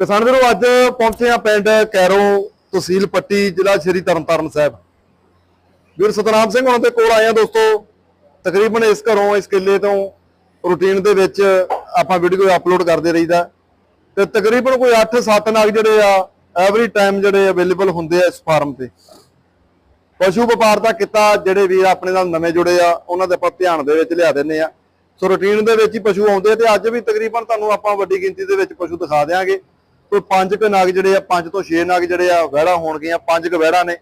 ਕਿਸਾਨ ਵੀਰੋ, ਅੱਜ ਪਹੁੰਚੇ ਆ ਪਿੰਡ ਕੈਰੋ ਤਹਿਸੀਲ ਪੱਟੀ, ਜ਼ਿਲ੍ਹਾ ਸ਼੍ਰੀ ਤਰਨਤਾਰਨ ਸਾਹਿਬ। ਵੀਰ ਸਤਨਾਮ ਸਿੰਘ ਉਹਨਾਂ ਦੇ ਕੋਲ ਆਏ ਆ ਦੋਸਤੋ। ਤਕਰੀਬਨ ਇਸ ਘਰੋਂ, ਇਸ ਕਿੱਲੇ ਤੋਂ ਰੂਟੀਨ ਦੇ ਵਿੱਚ ਆਪਾਂ ਵੀਡੀਓ ਅਪਲੋਡ ਕਰਦੇ ਰਹੀਦਾ। ਤੇ ਤਕਰੀਬਨ ਕੋਈ 8-7 ਨਾਗ ਜਿਹੜੇ ਆ ਐਵਰੀ ਟਾਈਮ ਜਿਹੜੇ ਅਵੇਲੇਬਲ ਹੁੰਦੇ ਆ ਇਸ ਫਾਰਮ ਤੇ। ਪਸ਼ੂ ਵਪਾਰ ਦਾ ਕਿੱਤਾ ਜਿਹੜੇ ਵੀਰ ਆਪਣੇ ਨਾਲ ਨਵੇਂ ਜੁੜੇ ਆ, ਉਹਨਾਂ ਦੇ ਆਪਾਂ ਧਿਆਨ ਦੇ ਵਿੱਚ ਲਿਆ ਦਿੰਨੇ ਆ। ਸੋ ਰੂਟੀਨ ਦੇ ਵਿੱਚ ਹੀ ਪਸ਼ੂ ਆਉਂਦੇ ਆ ਤੇ ਅੱਜ ਵੀ ਤਕਰੀਬਨ ਤੁਹਾਨੂੰ ਆਪਾਂ ਵੱਡੀ ਗਿਣਤੀ ਦੇ ਵਿੱਚ ਪਸ਼ੂ ਦਿਖਾ ਦਿਆਂਗੇ। ਕੋਈ ਪੰਜ ਕੁ ਨਗ ਜਿਹੜੇ ਆ, ਪੰਜ ਤੋਂ ਛੇ ਨਾਗ ਜਿਹੜੇ ਆ, ਵਹਿੜਾ ਹੋਣਗੀਆਂ, ਪੰਜ ਕੁ ਵਹਿੜਾ ਨੇ।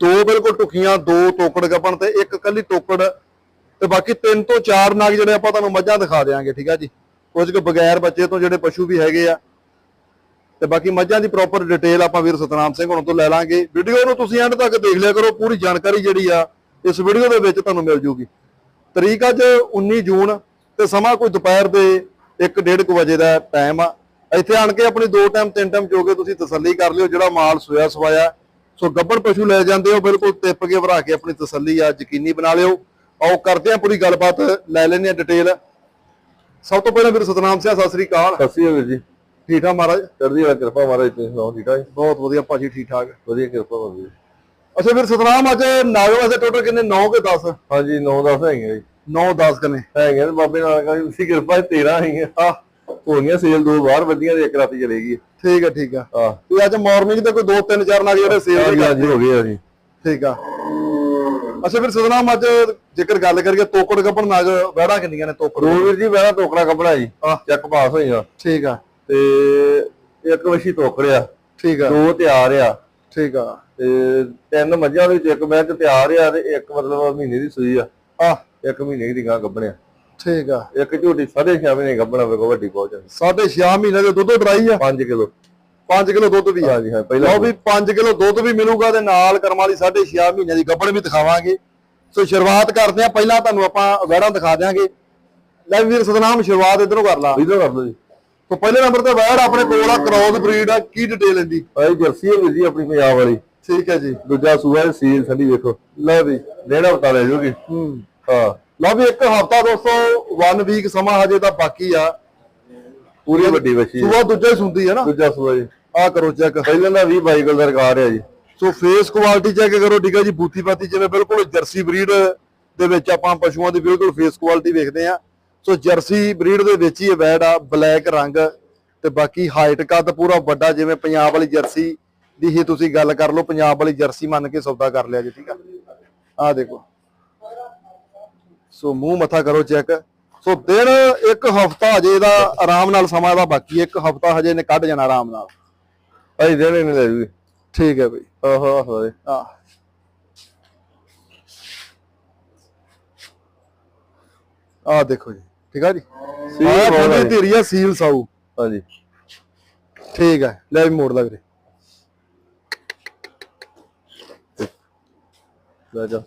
ਦੋ ਬਿਲਕੁਲ ਟੁਕੀਆਂ ਦੋ ਤੋਕੜ ਗੱਪਣ ਤੇ ਇੱਕ ਕੱਲੀ ਤੋਕੜ ਤੇ ਬਾਕੀ ਤਿੰਨ ਤੋਂ ਚਾਰ ਨਾਗ ਜਿਹੜੇ ਆਪਾਂ ਤੁਹਾਨੂੰ ਮੱਝਾਂ ਦਿਖਾ ਦਿਆਂਗੇ, ਠੀਕ ਆ ਜੀ? ਕੁਝ ਕੁ ਬਗੈਰ ਬੱਚੇ ਤੋਂ ਜਿਹੜੇ ਪਸ਼ੂ ਵੀ ਹੈਗੇ ਆ। ਤੇ ਬਾਕੀ ਮੱਝਾਂ ਦੀ ਪ੍ਰੋਪਰ ਡਿਟੇਲ ਆਪਾਂ ਵੀਰ ਸਤਨਾਮ ਸਿੰਘ ਹੁਣ ਤੋਂ ਲੈ ਲਾਂਗੇ। ਵੀਡੀਓ ਨੂੰ ਤੁਸੀਂ ਐਂਡ ਤੱਕ ਦੇਖ ਲਿਆ ਕਰੋ, ਪੂਰੀ ਜਾਣਕਾਰੀ ਜਿਹੜੀ ਆ, ਇਸ ਵੀਡੀਓ ਦੇ ਵਿੱਚ ਤੁਹਾਨੂੰ ਮਿਲ ਜੂਗੀ। ਤਰੀਕ ਅੱਜ 19 ਜੂਨ ਤੇ ਸਮਾਂ ਕੋਈ ਦੁਪਹਿਰ ਦੇ 1:30 ਵਜੇ ਦਾ ਟਾਈਮ ਆ। ਇੱਥੇ ਆਣ ਕੇ ਆਪਣੀ ਦੋ ਟਾਈਮ ਤਿੰਨ ਟਾਈਮ ਚੋ ਕੇ ਤੁਸੀਂ ਤਸੱਲੀ ਕਰ ਲਿਓ ਜਿਹੜਾ ਮਾਲ ਸੋਇਆ ਸਵਾਇਆ ਸੋ ਗੱਬੜ ਪਸ਼ੂ ਲੈ ਜਾਂਦੇ ਹੋ ਬਿਲਕੁਲ ਟਿੱਪ ਕੇ ਭਰਾ ਕੇ ਆਪਣੀ ਤਸੱਲੀ ਆ ਯਕੀਨੀ ਬਣਾ ਲਿਓ। ਆਓ ਕਰਦੇ ਆ ਪੂਰੀ ਗੱਲਬਾਤ ਲੈ ਲੈਂਦੇ ਆ ਡਿਟੇਲ ਸਭ ਤੋਂ ਪਹਿਲਾਂ ਵੀਰ ਸਤਨਾਮ ਸਿੰਘ ਸਤਿ ਸ੍ਰੀ ਅਕਾਲ। ਸਤਿ ਸ਼੍ਰੀ ਅਕਾਲ ਜੀ। ਠੀਕ ਠਾਕ ਮਹਾਰਾਜ? ਚੜ੍ਹਦੀ ਵਾਲਾ ਕਿਰਪਾ ਮਹਾਰਾਜ ਤੁਸੀਂ ਸੁਣਾਓ ਠੀਕ ਠਾਕ? ਬਹੁਤ ਵਧੀਆ ਭਾਜੀ ਠੀਕ ਠਾਕ। ਵਧੀਆ ਕਿਰਪਾ ਹੋ ਜੀ ਅੱਛਾ ਵੀਰ ਸਤਨਾਮ ਅੱਜ ਨਾਗ ਵਾਸਤੇ ਟੋਟਲ ਕਿੰਨੇ? 9 ਕੇ 10 ਹਾਂਜੀ 9-10 ਹੈਗੇ ਜੀ। 9 10 ਕਨੇ? ਹੈਗੇ ਬਾਬੇ ਨਾਨਕ ਦੀ ਉਸੀ ਕਿਰਪਾ 'ਚ 13 ਹੈਗੇ ਆ ਹੋ ਗਈਆਂ ਸੇਲ ਦੋ ਬਾਹਰ ਵੱਧੀਆਂ ਤੇ ਇੱਕ ਰਾਤੀ ਚਲੇਗੀ ਠੀਕ ਹੈ ਠੀਕ ਆ। ਆ ਤੇ ਅੱਜ ਮਾਰਨਿੰਗ ਤੇ ਕੋਈ 2 3 4 ਨਾਗ ਜਿਹੜੇ ਸੇਲ ਹਾਂਜੀ ਹਾਂਜੀ ਹੋ ਗਏ ਆ ਜੀ। ਠੀਕ ਆ। ਅੱਛਾ ਫਿਰ ਸਦਨਾਮ ਅੱਜ ਜੇਕਰ ਗੱਲ ਕਰੀਏ ਤੋਕੜ ਗੱਪਣ ਨਾਗ ਵੜਾ ਕਿੰਨੀਆਂ ਨੇ ਤੋਕੜ? ਦੋ ਵੀਰ ਜੀ ਮੈਂ ਟੋਕਰਾ ਕੱਪੜਾ ਜੀ। ਚੈੱਕ ਪਾਸ ਹੋਈਆਂ ਠੀਕ ਆ। ਤੇ ਇੱਕ ਵਸ਼ੀ ਟੋਕਰਿਆ ਠੀਕ ਆ। ਦੋ ਤਿਆਰ ਆ। ਠੀਕ ਆ। ਤੇ ਤਿੰਨ ਮੱਝਾਂ ਦੇ ਵਿੱਚ ਇੱਕ ਮੈਂ ਤੇ ਤਿਆਰ ਆ ਤੇ ਇੱਕ ਮਤਲਬ ਮਹੀਨੇ ਦੀ ਸੂਈ ਆ। ਆ ਇੱਕ ਮਹੀਨੇ ਦੀ ਗਾਂ ਗੱਭਣਿਆ ਠੀਕ ਆ। ਇੱਕ ਝੋਟੀ ਸਾਢੇ ਛੇ ਮਹੀਨੇ ਗੱਭਣਾ ਵੇਖੋ ਵੱਡੀ ਪਹੁੰਚ ਜਾਂਦੀ ਸਾਢੇ 6 ਮਹੀਨੇ ਦੇ ਦੁੱਧ ਡਰਾਈ ਆ? 5 ਕਿਲੋ। 5 ਕਿਲੋ ਦੁੱਧ ਵੀ ਆ। ਹਾਂਜੀ ਹਾਂ ਪਹਿਲਾਂ ਲਓ ਵੀ 5 ਕਿਲੋ ਦੁੱਧ ਵੀ ਮਿਲੂਗਾ ਤੇ ਨਾਲ ਕਰਮ ਵਾਲੀ 6.5 ਮਹੀਨਿਆਂ ਦੀ ਗੱਭਣ ਵੀ ਦਿਖਾਵਾਂਗੇ। ਸੋ ਸ਼ੁਰੂਆਤ ਕਰਦੇ ਆ। ਪਹਿਲਾਂ ਤੁਹਾਨੂੰ ਆਪਾਂ ਵੈੜਾਂ ਦਿਖਾ ਦਿਆਂਗੇ। ਲੈ ਵੀਰ ਸਤਨਾਮ ਸ਼ੁਰੂਆਤ ਇਧਰੋਂ ਕਰ ਲਾ। ਇਧਰ ਕਰ ਲਓ ਜੀ। ਸੋ ਪਹਿਲੇ ਨੰਬਰ ਤੇ ਵੈੜ ਆਪਣੇ ਕੋਲ ਆ ਕ੍ਰੋਸ ਬਰੀਡ ਆ। ਕੀ ਡਿਟੇਲ ਇਹਦੀ? ਭਾਈ ਜਰਸੀ ਹੈ ਵੀਰ ਜੀ ਆਪਣੀ ਪੰਜਾਬ ਵਾਲੀ। ਠੀਕ ਹੈ ਜੀ। ਦੂਜਾ ਸੂਆ ਸੀਲ ਠੰਡੀ ਵੇਖੋ। ਲੈ ਵੀ ਡੇਢ ਹਫਤਾ ਲੈ ਜੂਗੀ। ਹੂੰ। ਹਾਂ। ਲਓ ਵੀ ਇੱਕ ਹਫਤਾ ਦੋਸਤੋ 1 ਵੀਕ ਸਮਾਂ ਹਜੇ ਤਾਂ ਬਾਕੀ ਆ। ਪੂਰੀ ਵੱਡੀ ਹੈ। ਸੂਆ ਦੂਜਾ ਹੀ ਸੁੰਦੀ ਹੈ ਨਾ। ਦੂਜਾ ਸੂਆ ਜੀ। ਆ ਕਰੋ ਚੈੱਕ ਪਹਿਲਾਂ ਦਾ 20 22 ਕਿਲੋ ਦਾ ਰਿਕਾਰਡ ਹੈ ਜੀ। ਸੋ ਫੇਸ ਕੁਆਲਿਟੀ ਚੈੱਕ ਕਰੋ ਠੀਕ ਹੈ ਜੀ ਬੂਥੀ ਪਾਤੀ ਜਿਵੇਂ ਬਿਲਕੁਲ ਜਰਸੀ ਬਰੀਡ ਦੇ ਵਿੱਚ ਆਪਾਂ ਪਸ਼ੂਆਂ ਦੀ ਬਿਲਕੁਲ ਫੇਸ ਕੁਆਲਿਟੀ ਵੇਖਦੇ ਆ। ਸੋ ਜਰਸੀ ਬਰੀਡ ਦੇ ਵਿੱਚ ਹੀ ਇਹ ਵੈੜ ਆ ਬਲੈਕ ਰੰਗ ਤੇ ਬਾਕੀ ਹਾਈਟ ਕੱਦ ਪੂਰਾ ਵੱਡਾ ਜਿਵੇਂ ਪੰਜਾਬ ਵਾਲੀ ਜਰਸੀ ਦੀ ਹੀ ਤੁਸੀਂ ਗੱਲ ਕਰ ਲਓ ਪੰਜਾਬ ਵਾਲੀ ਜਰਸੀ ਮੰਨ ਕੇ ਸੌਦਾ ਕਰ ਲਿਆ ਜੀ ਠੀਕ ਆ। ਆ ਦੇਖੋ। ਸੋ ਮੂੰਹ ਮੱਥਾ ਕਰੋ ਚੈੱਕ। ਸੋ ਦਿਨ ਇੱਕ ਹਫਤਾ ਹਜੇ ਦਾ ਆਰਾਮ ਨਾਲ ਸਮਾਂ ਦਾ ਬਾਕੀ ਇੱਕ ਹਫਤਾ ਹਜੇ ਨੇ ਕੱਢ ਜਾਣਾ ਆਰਾਮ ਨਾਲ। ਭਾਈ ਦੇਣੇ ਨਹੀਂ ਲੈ ਜੂਗੀ। ਠੀਕ ਹੈ ਬਈ। ਆਹੋ ਆਹੋ ਆ ਆ ਦੇਖੋ ਜੀ। ਠੀਕ ਆ ਜੀ? ਸੀਲ ਜੀ। ਧੀਰੀ ਆ ਸੀਲ ਸਾਊ। ਹਾਂਜੀ। ਠੀਕ ਹੈ ਲੈ ਵੀ ਮੋੜ ਲਾ ਵੀਰੇ ਲੈ ਜਾ।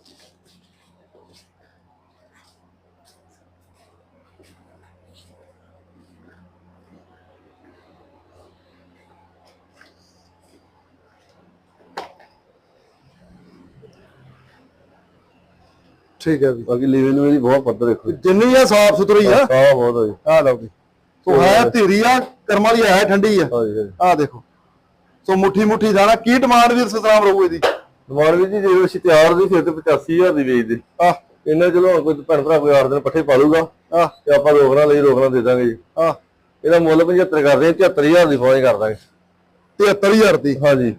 ਠੀਕ ਹੈ ਵੀ ਬਾਕੀ ਲੈਵਲ ਵੀ ਬਹੁਤ ਪੱਧਰ ਦੇਖੋ ਜਿੰਨੀ ਆ ਸਾਫ਼ ਸੁਥਰੀ ਆ। ਸਾਹ ਬਹੁਤ ਆ ਜੀ। ਆ ਲਓ ਵੀ ਸੋ ਹੈ ਧੀਰੀ ਆ ਕਰਮ ਵਾਲੀ ਹੈ ਠੰਡੀ ਆ। ਆ ਦੇਖੋ। ਸੋ ਮੁੱਠੀ ਮੁੱਠੀ ਦਾਣਾ ਕੀ ਡਿਮਾਂਡ ਵੀਰ ਸਤਰਾਮ ਰਹੂ ਇਹਦੀ? ਨਮਾਨ ਵੀ ਜੀ ਜੇ ਅਸੀਂ ਤਿਆਰ ਦੀ ਫਿਰ ਤੇ 85000 ਦੀ ਵੇਚਦੇ ਆ ਇਹਨਾਂ ਚਲੋ ਕੋਈ ਭੈਣ ਭਰਾ ਕੋਈ ਆਰ ਦਿਨ ਪੱਠੇ ਪਾਲੂਗਾ ਆ ਤੇ ਆਪਾਂ ਰੋਕਣਾ ਲਈ ਰੋਕਣਾ ਦੇ ਦਾਂਗੇ ਜੀ। ਆ ਇਹਦਾ ਮੁੱਲ 75 ਕਰਦੇ ਆ 74000 ਦੀ ਫੌਜ ਕਰ ਦਾਂਗੇ। 73000 ਦੀ? ਹਾਂਜੀ।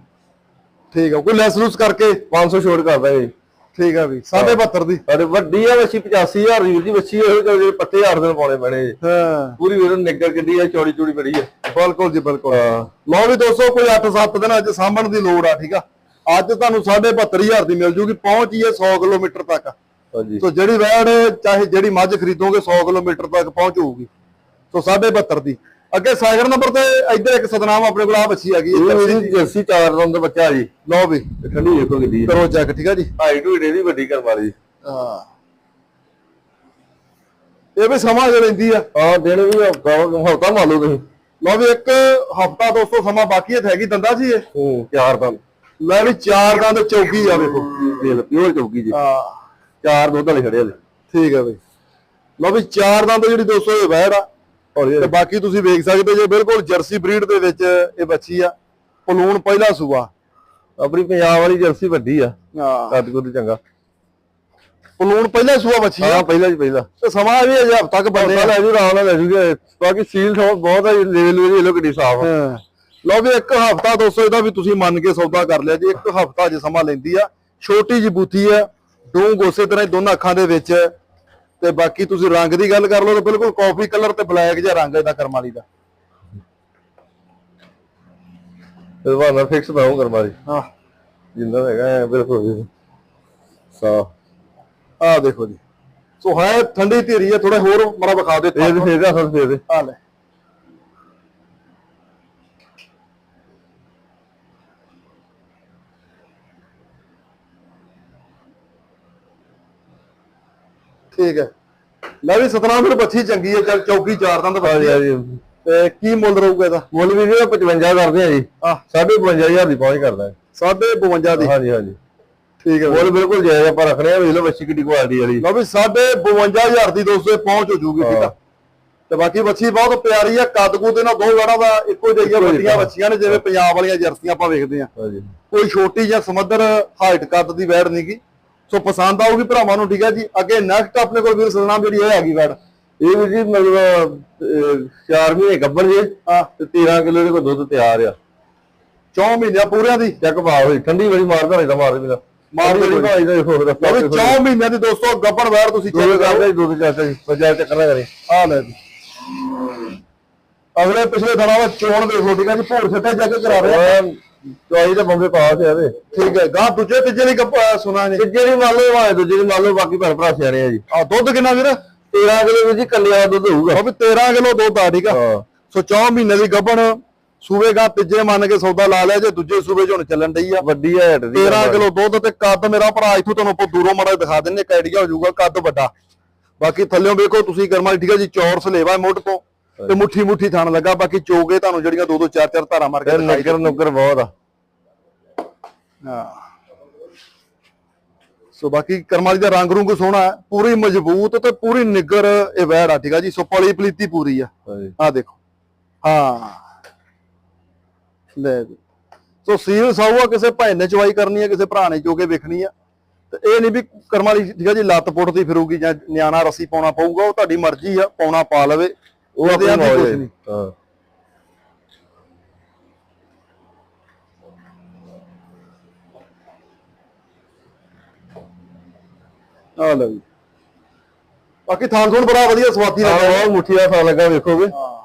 ਠੀਕ ਆ ਕੋਈ ਲੈਸ ਲੂਸ ਕਰਕੇ? 500 ਛੋਟ ਕਰ ਦਾਂਗੇ ਜੀ। ਠੀਕ ਆ ਵੀ 72 ਦੀ। ਸਾਡੇ ਵੱਡੀ ਆ ਵੱਛੀ 85000 ਦੀ ਵੀਰ ਜੀ ਵੱਛੀ ਉਹ ਜਿਹੜੇ ਪੱਠੇ ਹਰ ਦਿਨ ਪਾਉਣੇ ਪੈਣੇ ਹਾਂ। ਪੂਰੀ ਵੀਰ ਨਿੱਗਰ ਕਿੱਡੀ ਆ ਚੌੜੀ ਚੌੜੀ ਬੜੀ ਆ। ਬਿਲਕੁਲ ਜੀ ਬਿਲਕੁਲ। ਹਾਂ। ਲਓ ਵੀ ਦੋਸਤੋ ਕੋਈ 8-7 ਦਿਨ ਅੱਜ ਸਾਂਭਣ ਦੀ ਲੋੜ ਆ ਠੀਕ ਆ? ਅੱਜ ਤੁਹਾਨੂੰ 72500 ਦੀ ਮਿਲ ਜੂਗੀ ਪਹੁੰਚ ਹੀ ਹੈ 100 ਕਿਲੋਮੀਟਰ ਤੱਕ। ਹਾਂਜੀ। ਸੋ ਜਿਹੜੀ ਵੈੜ ਚਾਹੇ ਜਿਹੜੀ ਮੱਝ ਖਰੀਦੋਗੇ 100 ਕਿਲੋਮੀਟਰ ਤੱਕ ਪਹੁੰਚ ਹੋਊਗੀ ਸੋ 72 ਦੀ। ਅੱਗੇ ਸਾਈਕਲ ਨੰਬਰ ਤੇ ਇੱਧਰ ਇੱਕ ਸਤਨਾਮ ਆਪਣੇ ਕੋਲ ਆ ਬੱਚੀ ਆ ਗਈ ਇਹ ਜੀ। ਜਰਸੀ ਚਾਰ ਰੰਗ ਦਾ ਬੱਚਾ ਜੀ। ਲਓ ਵੀ। ਠੰਡੀ ਵੇਖੋ ਕਿੱਡੀ ਆ ਕਰੋ ਚੈੱਕ ਠੀਕ ਆ ਜੀ? ਹਾਈਟ ਵੀ ਇਹਦੀ ਵੱਡੀ ਕਰ ਵਾਲੀ। ਹਾਂ। ਇਹ ਵੀ ਸਮਾਂ ਜੇ ਲੈਂਦੀ ਆ। ਹਾਂ ਦਿਨ ਵੀ ਹਫਤਾ ਮੰਨ ਲਓ ਤੁਸੀਂ। ਲਓ ਵੀ ਇੱਕ ਹਫਤਾ ਦੋਸਤੋ ਸਮਾਂ ਬਾਕੀ ਹੈ ਹੈਗੀ ਦੰਦਾ ਸੀ ਇਹ। ਹੂੰ ਚਾਰ ਤਾਂ ਲੈ ਵੀ ਚਾਰ ਦੰਦ ਚੌਕੀ ਆ ਵੇਖੋ। ਦੇਖ ਪਿਓਰ ਚੌਕੀ ਜੀ। ਹਾਂ। ਚਾਰ ਦੁੱਧ ਵਾਲੇ ਖੜੇ ਹਲੇ। ਠੀਕ ਹੈ ਬਈ। ਲਓ ਵੀ ਚਾਰ ਦੰਦ ਜਿਹੜੀ ਦੋਸਤੋ ਇਹ ਵੈੜ ਆ। ਤੇ ਬਾਕੀ ਤੁਸੀਂ ਵੇਖ ਸਕਦੇ ਜੇ ਬਿਲਕੁਲ ਜਰਸੀ ਬਰੀਡ ਦੇ ਵਿੱਚ ਇਹ ਬੱਚੀ ਆ ਪਲੂਣ ਪਹਿਲਾ ਸੂਆ। ਆਪਣੀ ਪੰਜਾਬ ਵਾਲੀ ਜਰਸੀ ਵੱਡੀ ਆ। ਹਾਂ। ਕੱਦ ਚੰਗਾ। ਪਲੂਣ ਪਹਿਲਾ ਸੂਆ ਬੱਚੀ ਆ। ਹਾਂ ਪਹਿਲਾਂ ਜੀ ਪਹਿਲਾਂ। ਤੇ ਸਮਾਂ ਵੀ ਅਜੇ ਹਫ਼ਤਾ ਤੱਕ ਬੰਦੇ ਲੈ ਜੂ ਆਰਾਮ ਨਾਲ ਲੈ ਜੂਗੇ ਬਾਕੀ ਸੀਲ ਬਹੁਤ ਹੈ ਲੈਵਲ ਵੀ ਇਹ ਲੋ ਕਿੱਡੀ ਸਾਫ਼ ਆ। ਹਾਂ। ਲਓ ਵੀ ਇੱਕ ਹਫ਼ਤਾ ਦੋਸਤੋ ਇਹਦਾ ਵੀ ਤੁਸੀਂ ਮੰਨ ਕੇ ਸੌਦਾ ਕਰ ਲਿਆ ਜੀ। ਇੱਕ ਹਫ਼ਤਾ ਜੇ ਸਮਾਂ ਲੈਂਦੀ ਆ ਛੋਟੀ ਜੀ ਬੂਥੀ ਆ ਡੂੰਗ ਉਸੇ ਤਰ੍ਹਾਂ ਦੋਨਾਂ ਅੱਖਾਂ ਦੇ ਵਿੱਚ। ਤੇ ਬਾਕੀ ਤੁਸੀਂ ਰੰਗ ਦੀ ਗੱਲ ਕਰ ਲਓ ਤਾਂ ਬਿਲਕੁਲ ਕਾਫੀ ਕਲਰ ਤੇ ਬਲੈਕ ਜਿਹਾ ਰੰਗ ਇਹਦਾ ਕਰਮ ਵਾਲੀ ਦਾ। ਬਾਅਦ ਫਿਕਸ ਪਾਉਂ ਕਰ ਮਾਰੀ ਹਾਂ। ਜਿੰਦਾ ਹੈਗਾ ਬਿਲਕੁਲ ਸਾਫ਼ ਆਹ ਦੇਖੋ ਜੀ। ਸੋ ਹੈ ਠੰਡੀ ਧੀਰੀ ਹੈ ਥੋੜਾ ਹੋਰ ਮਰਾ ਵਿਖਾ ਦੇ ਇਹ ਫੇਰ ਦਾ ਫੇਰ ਦੇ ਆ ਲੈ। ਠੀਕ ਹੈ। ਲੈ ਵੀ ਸਤਨਾਮ ਫਿਰ ਬੱਚੀ ਚੰਗੀ ਹੈ ਚੱਲ ਚੌਕੀ ਚਾਰ ਦੰਦ ਬੱਚੀ ਹੈ। ਹਾਂਜੀ ਤੇ ਕੀ ਮੁੱਲ ਰਹੂਗਾ ਇਹਦਾ? ਮੁੱਲ ਵੀ ਜਿਹੜਾ 55 ਕਰਦੇ ਆ ਜੀ। ਆ 55000 ਦੀ ਪਹੁੰਚ ਕਰਦਾ ਹੈ। ਸਾਢੇ 52 ਦੀ। ਹਾਂਜੀ ਹਾਂਜੀ। ਠੀਕ ਹੈ। ਮੁੱਲ ਬਿਲਕੁਲ ਜਾਇਜ਼ ਆਪਾਂ ਰੱਖਣੇ ਆ ਵੇਖ ਲਓ ਬੱਚੀ ਕਿੱਡੀ ਕੁਆਲਿਟੀ ਵਾਲੀ। ਲਓ ਵੀ ਸਾਢੇ 52000 ਦੀ ਦੋਸਤੋ ਪਹੁੰਚ ਹੋ ਜੂਗੀ ਠੀਕ ਆ। ਤੇ ਬਾਕੀ ਬੱਚੀ ਬਹੁਤ ਪਿਆਰੀ ਆ ਕੱਦ ਕੁੱਦ ਇਹਨਾਂ ਦੋ ਵੜਾ ਦਾ ਇੱਕੋ ਜਿਹੀ ਆ ਵੱਡੀਆਂ ਬੱਚੀਆਂ ਨੇ ਜਿਵੇਂ ਪੰਜਾਬ ਵਾਲੀਆਂ ਜਰਸੀਆਂ ਆਪਾਂ ਵੇਖਦੇ ਆ ਹਾਂਜੀ। ਕੋਈ ਛੋਟੀ ਜਾਂ ਸਮੱਧਰ ਹਾਈਟ ਕੱਦ ਦੀ ਵੈੜ ਨਹੀਂਗੀ ਸੋ ਪਸੰਦ ਆਊਗੀ ਭਰਾਵਾਂ ਨੂੰ ਠੀਕ ਹੈ ਜੀ। ਅੱਗੇ ਨੈਕਸਟ ਆਪਣੇ ਕੋਲ ਵੀਰ ਸਲਨਾਮ ਜਿਹੜੀ ਇਹ ਹੈਗੀ ਵੈੜ। ਇਹ ਵੀ ਜੀ ਮਤਲਬ 4 ਮਹੀਨੇ ਗੱਭਣ ਜੇ ਤੇ 13 ਕਿਲੋ ਦੇ ਕੋਲ ਦੁੱਧ ਤਿਆਰ ਆ। 4 ਮਹੀਨਿਆਂ ਪੂਰਿਆਂ ਦੀ ਚੱਕ ਪਾ ਹੋਈ ਠੰਡੀ ਬੜੀ ਮਾਰਦਾ ਨਹੀਂ ਤਾਂ ਮਾਰ ਦੇ ਮਾਰ ਬੜੀ ਭਾਈ ਦਾ ਦੇਖੋ ਰਸਤਾ ਲਓ ਵੀ 4 ਮਹੀਨਿਆਂ ਦੀ ਦੋਸਤੋ ਗੱਬੜ ਵੈੜ ਤੁਸੀਂ ਚੈੱਕ ਕਰੋ। ਕਰਦਾ ਜੀ ਦੁੱਧ ਚਾਚਾ ਜੀ ਪੰਜਾਹ ਚੱਕਰ ਨਾ ਕਰੇ। ਆ ਲੈ ਜੀ। ਅਗਲੇ ਪਿਛਲੇ ਦਿਨਾਂ ਵਿੱਚ ਚੋਣ ਦੇਖੋ ਠੀਕ ਹੈ ਜੀ ਭੋਰ ਛੱਟੇ ਚੈੱਕ ਕਰਾ ਰਹੇ ਆ। ਚੋਈ ਤਾਂ ਬੰਬੇ ਪਾਸ ਆ ਇਹਦੇ ਠੀਕ ਹੈ ਗਾਂ ਦੂਜੇ ਤੀਜੇ ਗੱਪ ਸੁਣਾ ਨੇ ਤੇ ਜਿਹੜੀ ਮੰਨ ਲਓ ਭਾਵੇਂ ਦੂਜੇ ਮੰਨ ਲਓ ਬਾਕੀ ਭੈਣ ਭਰਾ ਸਿਆਣੇ ਆ ਜੀ। ਆ ਦੁੱਧ ਕਿੰਨਾ ਵੀਰ? 13 ਕਿਲੋ ਵੀ ਜੀ ਕੱਲਿਆ ਦੁੱਧ ਹੋਊਗਾ। ਉਹ ਵੀ 13 ਕਿਲੋ ਦੁੱਧ ਆ ਠੀਕ ਆ। ਹਾਂ। ਸੋ 4 ਮਹੀਨੇ ਦੀ ਗੱਭਣ ਸੂਬੇ ਗਾ ਤੀਜੇ ਮੰਨ ਕੇ ਸੌਦਾ ਲਾ ਲਿਆ ਜੇ ਦੂਜੇ ਸੂਬੇ 'ਚ ਹੁਣ ਚੱਲਣ ਡਈ ਆ। ਵੱਡੀ ਆ ਹਟ ਦੀ 13 ਕਿਲੋ ਦੁੱਧ ਤੇ ਕੱਦ ਮੇਰਾ ਭਰਾ ਇਥੋਂ ਤੁਹਾਨੂੰ ਆਪਾਂ ਦੂਰੋਂ ਮਾੜਾ ਦਿਖਾ ਦਿੰਨੇ ਕੈਡੀਆ ਹੋ ਜਾਊਗਾ ਕੱਦ ਵੱਡਾ। ਬਾਕੀ ਥੱਲਿਓਂ ਵੇਖੋ ਤੁਸੀਂ ਕਰਮਾ ਠੀਕ ਆ ਜੀ ਚੌਰ ਸਲੇਵਾ ਮੁੱਢ ਤੋਂ। ਤੇ ਮੁੱਠੀ ਮੁੱਠੀ ਥਣ ਲੱਗਾ ਬਾਕੀ ਚੋਗੇ ਤੁਹਾਨੂੰ ਜਿਹੜੀਆਂ ਦੋ ਦੋ ਚਾਰ ਚਾਰ ਧਾਰਾਂ ਮਾਰ ਕੇ ਨਗਰ ਨੁਕਰ ਬਹੁਤ ਆ। ਹਾਂ। ਸੋ ਬਾਕੀ ਕਰਮਾਲੀ ਦਾ ਰੰਗ ਰੁੰਗ ਸੋਹਣਾ ਹੈ ਪੂਰੀ ਮਜ਼ਬੂਤ ਤੇ ਪੂਰੀ ਨਿੱਗਰ ਇਹ ਵੈੜ ਆ ਠੀਕ ਆ ਜੀ? ਸੋ ਪਲੀ ਪਲੀਤੀ ਪੂਰੀ ਆ। ਆ ਦੇਖੋ। ਹਾਂ। ਲੈ ਸੋ ਸੀਲ ਸਾਊਆ ਕਿਸੇ ਭਾਈ ਨੇ ਚਵਾਈ ਕਰਨੀ ਹੈ ਕਿਸੇ ਭਰਾ ਨੇ ਜੋ ਕੇ ਵੇਖਣੀ ਆ। ਤੇ ਇਹ ਨਹੀਂ ਵੀ ਕਰਮਾਂ ਵਾਲੀ ਠੀਕ ਆ ਜੀ ਲੱਤ ਪੁੱਟਦੀ ਫਿਰੂਗੀ ਜਾਂ ਨਿਆਣਾ ਰੱਸੀ ਪਾਉਣਾ ਪਊਗਾ ਉਹ ਤੁਹਾਡੀ ਮਰਜ਼ੀ ਆ ਪਾਉਣਾ ਪਾ ਲਵੇ। ਉਹ ਉਹਦੇ ਆਪਣੀ ਮੌਜ ਕੁਛ ਹੈ। ਨਹੀਂ ਹਾਂ। ਆ ਲਓ ਜੀ। ਬਾਕੀ ਥਾਨ ਥੋਨ ਬੜਾ ਵਧੀਆ ਸਵਾਦੀ ਹਾਂ ਲੱਗਾ ਬਹੁਤ ਮੁੱਠੀ ਦਾ ਥਾਂ ਲੱਗਾ ਵੇਖੋਗੇ ਹਾਂ।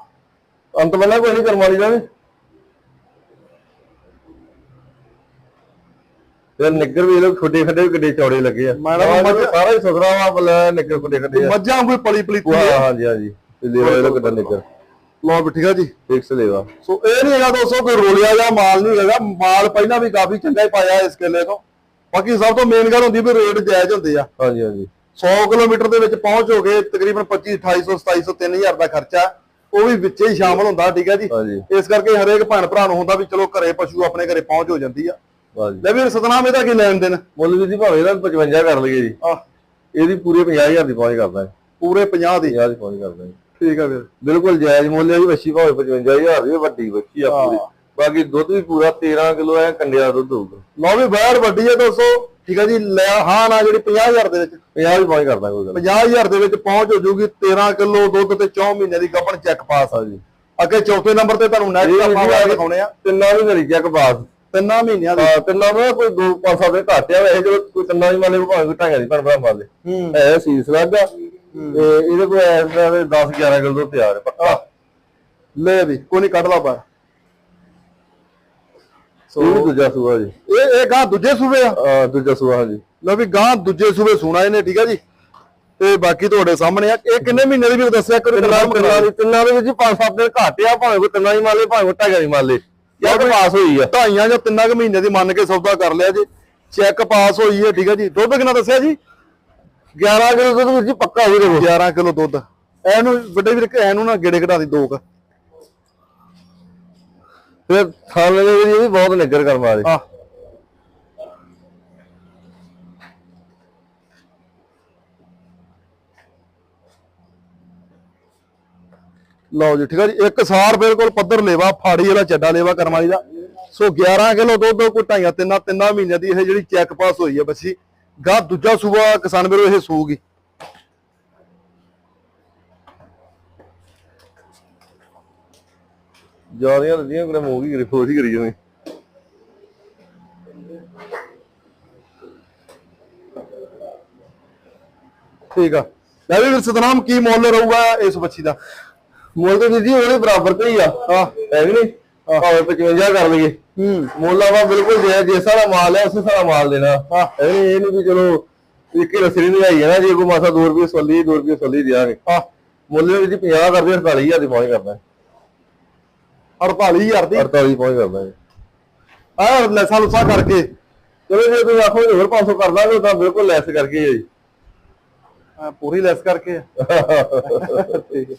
ਅੰਤ ਬੰਨਾ ਕੋਈ ਨਹੀਂ ਕਰਮਾਲੀ ਦਾ ਵੀ ਤੇ ਨਿੱਗਰ ਵੀ ਲੋਕ ਛੋਟੇ ਖੱਡੇ ਵੀ ਕਿੱਡੇ ਚੌੜੇ ਲੱਗੇ ਆ। ਮੈਂ ਨਾ ਆਹ ਮੱਝ- ਸਾਰਾ ਹੀ ਸੁਧਰਾ ਵਾ ਬਲਾ ਨਿੱਗਰ ਖੱਡੇ ਖੱਡੇ ਆ। ਮੱਝਾਂ ਕੋਈ ਪਲੀ ਪਲੀਤੀ ਹਾਂ ਆ। ਹਾਂਜੀ ਹਾਂਜੀ। ਤੇ ਲੇਵਾ ਇਹਦਾ ਕਿੱਡਾ ਨਿੱਗਰ ਲਓ ਵੀ ਠੀਕ ਆ ਜੀ। ਫਿਕਸ ਲੇਵਾ। ਸੋ ਇਹ ਨਹੀਂ ਹੈਗਾ ਦੋਸਤੋ ਕੋਈ ਰੋਲਿਆ ਜਾਂ ਮਾਲ ਨਹੀਂ ਹੈਗਾ। ਮਾਲ ਪਹਿਲਾਂ ਵੀ ਕਾਫੀ ਚੰਗਾ ਹੀ ਪਾਇਆ ਇਸ ਕਿੱਲੇ ਤੋਂ। ਬਾਕੀ ਸਭ ਤੋਂ ਮੇਨ ਗੱਲ ਹੁੰਦੀ ਵੀ ਰੇਟ ਜਾਇਜ਼ ਹੁੰਦੇ ਆ। ਹਾਂਜੀ ਹਾਂਜੀ। 100 ਕਿਲੋਮੀਟਰ ਦੇ ਵਿੱਚ ਪਹੁੰਚ ਹੋ ਗਏ ਤਕਰੀਬਨ 25 2800 2700 3000 ਦਾ ਖਰਚਾ। ਉਹ ਵੀ ਵਿੱਚੇ ਹੀ ਸ਼ਾਮਲ ਹੁੰਦਾ ਠੀਕ ਹੈ ਜੀ? ਇਸ ਕਰਕੇ ਹਰੇਕ ਭੈਣ ਭਰਾ ਨੂੰ ਹੁੰਦਾ ਵੀ ਚਲੋ ਘਰੇ ਪਸ਼ੂ ਆਪਣੇ ਘਰੇ ਪਹੁੰਚ ਹੋ ਜਾਂਦੀ ਆ। ਲੈ ਵੀ ਸਤਨਾਮ ਇਹਦਾ ਕੀ ਲੈਣ ਦੇਣ? ਮੁੱਲ ਵੀ ਦੀ ਭਾਵੇਂ ਇਹਦਾ 55 ਕਰ ਲਈਏ ਜੀ। ਇਹਦੀ ਪੂਰੇ 50000 ਦੀ ਪਹੁੰਚ ਕਰਦਾ ਪੂਰੇ 50 ਦੀ। 50 ਦੀ ਪਹੁੰਚ ਕਰਦਾ ਠੀਕ ਆ ਵੀਰ ਬਿਲਕੁਲ ਜਾਇਜ਼ ਮੁੱਲ ਹੈ ਜੀ ਵੱਛੀ ਭਾਵੇਂ 55000 ਦੀ ਹੈ, ਵੱਡੀ ਵੱਛੀ ਆ ਪੂਰੀ। ਹਾਂ। ਬਾਕੀ ਦੁੱਧ ਵੀ ਪੂਰਾ 13 ਕਿਲੋ ਹੈ ਕੰਡਿਆ ਦੁੱਧ ਹੋਊਗਾ। ਲਓ ਵੀ ਬੈੜ ਵੱਡੀ ਹੈ ਦੋਸਤੋ। ਠੀਕ ਹੈ ਜੀ ਲੈ ਹਾਂ ਨਾ ਜਿਹੜੀ 50000 ਦੇ ਵਿੱਚ। 50 ਦੀ ਪਹੁੰਚ ਕਰਦਾ ਕੋਈ ਗੱਲ 50000 ਦੇ ਵਿੱਚ ਪਹੁੰਚ ਹੋ ਜੂਗੀ 13 ਕਿਲੋ ਦੁੱਧ ਤੇ 4 ਮਹੀਨਿਆਂ ਦੀ ਗੱਭਣ ਚੈੱਕ ਪਾਸ ਆ ਹਾਂਜੀ ਅੱਗੇ ਚੌਥੇ ਨੰਬਰ ਤੇ ਤੁਹਾਨੂੰ ਇਹ ਆਪਾਂ ਵੀ ਦਿਖਾਉਣੇ ਆ। ਤਿੰਨਾਂ ਦੀ ਮੇਰੀ ਚੈੱਕ ਪਾਸ ਤਿੰਨਾਂ ਮਹੀਨਿਆਂ ਦੀ। ਹਾਂ ਤਿੰਨਾਂ ਦਾ ਕੋਈ 2 5 7 ਦੇ ਘੱਟ ਆ। ਵੈਸੇ ਜਦੋਂ ਕੋਈ ਤਿੰਨਾਂ ਦੀ ਮਾਲੇ ਭਾਵੇਂ ਕੋਈ ਦੀ ਭੈਣ ਭਰਾ ਮਾਰ ਲੇ ਹੂੰ। ਹੈ ਸੀਸ ਲੱਗਾ ਤੇ ਇਹਦੇ ਕੋਲ ਇਸ ਤਰ੍ਹਾਂ ਦੇ 10 11 ਕਿਲੋ ਤੋਂ ਤਿਆਰ ਹੈ ਪੱਕਾ। ਲੈ ਵੀ ਕੋਈ ਨਹੀਂ ਕੱਢ ਲਾ ਬਾਹਰ ਇਹ ਵੀ ਦੂਜਾ ਸੂਆ ਜੀ। ਇਹ ਇਹ ਗਾਂ ਦੂਜੇ ਸੂਬੇ ਆ? ਆ ਦੂਜਾ ਸੂਆ ਹਾਂਜੀ। ਲਓ ਵੀ ਗਾਂ ਦੂਜੇ ਸੂਬੇ ਸੁਣਾ ਇਹਨੇ ਠੀਕ ਆ ਜੀ? ਤੇ ਬਾਕੀ ਤੁਹਾਡੇ ਸਾਹਮਣੇ ਆ ਇਹ ਕਿੰਨੇ ਮਹੀਨੇ ਦੀ ਵੀ ਦੱਸਿਆ ਕਰੋ? ਤਿੰਨਾਂ ਤਿੰਨਾਂ ਦੀ ਤਿੰਨਾਂ ਦੇ ਵਿੱਚ 5-7 ਦਿਨ ਘੱਟ ਆ ਭਾਵੇਂ ਕੋਈ ਤਿੰਨਾਂ ਦੀ ਮਾਲੇ ਭਾਵੇਂ ਕੋਈ ਢਾਈਆਂ ਦੀ ਮਾਲੇ ਯਾਰ ਪਾਸ ਹੋਈ ਆ। ਢਾਈਆਂ ਜਾਂ ਤਿੰਨਾਂ ਕੁ ਮਹੀਨੇ ਦੀ ਮੰਨ ਕੇ ਸੌਦਾ ਕਰ ਲਿਆ ਜੀ। ਚੈੱਕ ਪਾਸ ਹੋਈ ਹੈ ਠੀਕ ਆ ਜੀ? ਦੁੱਧ ਕਿੰਨਾ ਦੱਸਿਆ ਜੀ? 11 ਕਿਲੋ ਦੁੱਧ ਜੀ ਪੱਕਾ ਹੋਈ ਦੇਖੋ 11 ਕਿਲੋ ਦੁੱਧ। ਇਹਨੂੰ ਵੱਡੇ ਵੀਰ ਇਹਨੂੰ ਨਾ ਗੇੜੇ ਘਟਾ ਦੀ ਦੋ ਕ। ਫਿਰ ਖਾਣੇ ਦੇ ਵਿੱਚ ਇਹ ਵੀ ਬਹੁਤ ਨਿੱਗਰ ਕਰ ਮਾਰੇ ਆ ਲਓ ਜੀ ਠੀਕ ਆ ਜੀ। ਇੱਕ ਸਾਰ ਬਿਲਕੁਲ ਪੱਧਰ ਲੇਵਾ ਫਾੜੀ ਵਾਲਾ ਚੱਡਾ ਲੇਵਾ ਕਰਮ ਵਾਲੀ ਦਾ। ਸੋ 11 ਕਿਲੋ ਦੁੱਧ ਕੋਈ ਢਾਈਆਂ ਤਿੰਨਾਂ ਤਿੰਨਾਂ ਮਹੀਨਿਆਂ ਦੀ ਇਹ ਜਿਹੜੀ ਚੈੱਕ ਪਾਸ ਹੋਈ ਹੈ ਬੱਚੀ ਗਾ ਦੂਜਾ ਸੂਬਾ ਕਿਸਾਨ ਵੀਰੋ, ਇਹ ਸੂਗੀ ਜਿਆਦੀਆਂ ਲੱਦੀਆਂ ਕੋਲੇ ਮੂੰਹ ਵੀ ਰਿਪੋਰਟ ਹੀ ਕਰੀ ਜਾਂਦੇ। ਠੀਕ ਆ। ਲੈ ਵੀ ਸਤਨਾਮ ਕੀ ਮੁੱਲ ਰਹੂਗਾ ਇਸ ਬੱਚੀ ਦਾ? ਮੁੱਲ ਤਾਂ ਜੀ ਉਹਦੇ ਬਰਾਬਰ ਤੇ ਹੀ ਆ। ਹਾਂ ਹੈ ਕਿ ਨਹੀਂ? ਭਾਵੇਂ 55 ਕਰ ਲਈਏ। ਹੂੰ। ਮੁੱਲ ਆਵਾ ਬਿਲਕੁਲ ਜੇ ਜਿਸ ਸਾਰਾ ਮਾਲ ਹੈ ਉਸੇ ਸਾਰਾ ਮਾਲ ਦੇਣਾ। ਇਹ ਨਹੀਂ ਇਹ ਨਹੀਂ ਵੀ ਚਲੋ ਇੱਕ ਹੀ ਰਸਰੀ ਆਈ ਹੈ ਨਾ ਜੇ ਕੋਈ ਮਾਸਾ 2 ਰੁਪਏ ਸੋਲੀ 2 ਰੁਪਏ ਸੋਲੀ ਦਿਆਂਗੇ। ਹਾਂ। ਮੁੱਲ ਵੀ ਜੀ 50 ਕਰਦੇ 48000 ਦੀ ਪਹੁੰਚ ਕਰਦਾ 48000 ਦੀ? 48 ਪਹੁੰਚ ਕਰਦਾ ਆ ਲੈਸਾ ਲੁਸਾ ਕਰਕੇ। ਚਲੋ ਜੇ ਤੁਸੀਂ ਆਖੋ ਹੋਰ 500 ਕਰ ਦਾਂਗੇ ਤਾਂ ਬਿਲਕੁਲ ਲੈਸ ਕਰਕੇ ਜੀ। ਆ, ਪੂਰੀ ਲੈਸ ਕਰਕੇ। ਠੀਕ ਹੈ।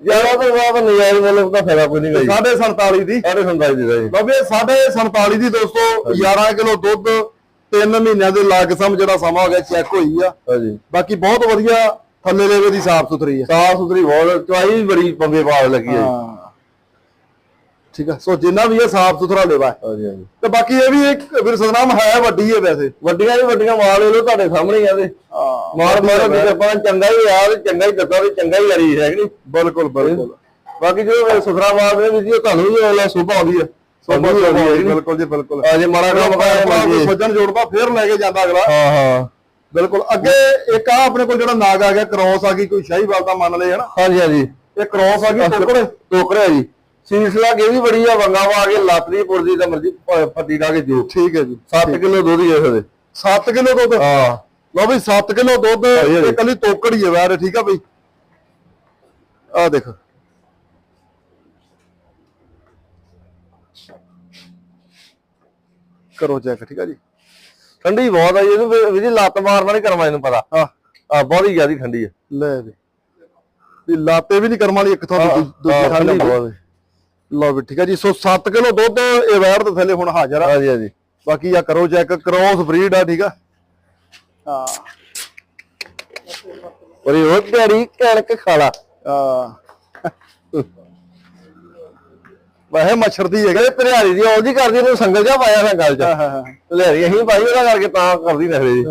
ਜ਼ਿਆਦਾ ਤਾਂ ਬਾਅਦ ਨਜ਼ਾਰੇ ਮਤਲਬ ਦਾ ਫਾਇਦਾ ਕੋਈ ਨਹੀਂ ਗਈ ਸਾਢੇ 47 ਦੀ। ਸਾਡੇ ਸੰਦਾਈ ਦੀ ਦਾ ਜੀ ਬਾਬੇ ਸਾਢੇ 47 ਦੀ ਦੋਸਤੋ 11 ਕਿਲੋ ਦੁੱਧ 3 ਮਹੀਨਿਆਂ ਦੇ ਲਾਗ ਸਮ ਜਿਹੜਾ ਸਮਾਂ ਹੋ ਗਿਆ ਚੈੱਕ ਹੋਈ ਆ। ਹਾਂਜੀ। ਬਾਕੀ ਬਹੁਤ ਵਧੀਆ ਥੱਲੇ ਲੇਵੇ ਦੀ ਸਾਫ਼ ਸੁਥਰੀ ਆ। ਸਾਫ਼ ਸੁਥਰੀ ਬਹੁਤ ਚਵਾਈ ਵੀ ਬੜੀ ਪੰਬੇ ਪਾਲ ਲੱਗੀ। ਹਾਂ। ਠੀਕ ਆ? ਸੋ ਜਿੰਨਾ ਵੀ ਇਹ ਸਾਫ਼ ਸੁਥਰਾ ਲੇਵਾ ਹੈ। ਹਾਂਜੀ ਹਾਂਜੀ। ਤੇ ਬਾਕੀ ਇਹ ਵੀ ਇੱਕ ਵੀਰ ਸਤਨਾਮ ਹੈ ਵੱਡੀ ਹੈ ਵੈਸੇ। ਵੱਡੀਆਂ ਜੀ ਵੱਡੀਆਂ ਮਾਲ ਲੈ ਲਓ ਤੁਹਾਡੇ ਸਾਹਮਣੇ ਹੀ ਆ ਤੇ ਹਾਂ। ਮਾਰ ਦੀ ਕਿਰਪਾ ਨਾਲ ਚੰਗਾ ਹੀ ਆ ਤੇ ਚੰਗਾ ਹੀ ਦੱਸਾ ਤੇ ਚੰਗਾ ਹੀ ਕਰੀ ਹੈ ਕਿ ਨਹੀਂ? ਬਿਲਕੁਲ ਬਿਲਕੁਲ। ਬਾਕੀ ਜੋ ਸੁਥਰਾ ਮਾਲ ਦੇ ਵੀ ਜੀ ਉਹ ਤੁਹਾਨੂੰ ਵੀ ਅਗਲਾ ਸੁਭਾ ਆਉਂਦੀ ਹੈ ਸਾਨੂੰ ਵੀ ਆਉਂਦੀ ਹੈ? ਬਿਲਕੁਲ ਜੀ ਬਿਲਕੁਲ। ਆ ਜੇ ਮਾੜਾ ਕੰਮ ਕਰਾਇਆ ਸੱਜਣ ਜੋੜਦਾ ਫੇਰ ਲੈ ਕੇ ਜਾਂਦਾ ਅਗਲਾ। ਹਾਂ ਹਾਂ। ਬਿਲਕੁਲ। ਅੱਗੇ ਇੱਕ ਆ ਆਪਣੇ ਕੋਲ ਜਿਹੜਾ ਨਾਗ ਆ ਗਿਆ ਕ੍ਰੋਸ ਆ ਗਈ ਕੋਈ ਸ਼ਾਹੀਵਾਲ ਦਾ ਮੰਨ ਲਏ ਹਨਾ ਹਾਂਜੀ ਹਾਂਜੀ। ਇਹ ਕ੍ਰੋਸ ਆ ਗਈ ਟੋਕੜੇ ਟੋਕਰਿਆ ਜੀ। ਸੀਸਲਾ ਕੇ ਵੀ ਬੜੀ ਆ ਵੰਗਾ ਵਾ ਕੇ ਲਾਤਰੀ ਪੁਰਦੀ ਦਾ ਮਰਜ਼ੀ ਫੱਟੀ ਡਾ ਕੇ ਜੋ ਠੀਕ ਹੈ ਜੀ। 7 ਕਿਲੋ ਦੁੱਧ ਹੀ ਇਹਦੇ। 7 ਕਿਲੋ ਦੁੱਧ? ਹਾਂ। ਲਓ ਵੀ 7 ਕਿਲੋ ਦੁੱਧ। ਇਹ ਕੱਲੀ ਤੋਕੜ ਹੀ ਹੈ ਵੈਰ ਠੀਕ ਆ ਬਈ। ਆ ਦੇਖੋ। ਕਰੋ ਚੈੱਕ ਠੀਕ ਆ ਜੀ। ਠੰਡੀ ਬਹੁਤ ਆ ਜੀ ਇਹਨੂੰ ਵੀ- ਲੱਤ ਮਾਰਨਾ ਨਹੀਂ ਕਰਮਾ ਇਹਨੂੰ ਪਤਾ। ਆ ਆ ਬਹੁਤ ਹੀ ਜ਼ਿਆਦੀ ਠੰਡੀ ਹੈ ਲੈ ਵੀ ਲਾਤੇ ਵੀ ਨਹੀਂ ਕਰਮ ਵਾਲੀ ਇੱਕ ਥਾਂ ਦੂਜੀ ਠੰਡੀ। ਬਹੁਤ। ਲਓ ਵੀ ਠੀਕ ਆ ਜੀ। ਸੋ 7 ਕਿਲੋ ਦੁੱਧ ਇਹ ਵੈਰ ਦੇ ਥੱਲੇ ਹੁਣ ਹਾਜ਼ਰ ਆ। ਹਾਂਜੀ ਹਾਂਜੀ। ਬਾਕੀ ਆ ਕਰੋ ਚੈੱਕ ਕ੍ਰੋਸ ਬਰੀਡ ਆ ਠੀਕ ਆ। ਹਾਂ। ਪਰ ਇਹ ਉਹ ਪਿਆਰੀ ਕਣਕ ਖਾਲਾ। ਆ ਵਾਹੇ ਮੱਛਰ ਦੀ ਹੈਗਾ। ਇਹ ਭਰਿਆਰੀ ਦੀ ਆਉਂਦੀ ਕਰਦੀ ਇਹਨੂੰ ਸੰਗਲ ਜਾ ਪਾਇਆ ਨਾ ਗੱਲ ਚ। ਹਾਂ ਹਾਂ ਹਾਂ। ਲੈਰੀ ਅਸੀਂ ਪਾਈ ਉਹਦਾ ਕਰਕੇ ਤਾਂ ਕਰਦੀ ਨਖਰੇ ਜੀ।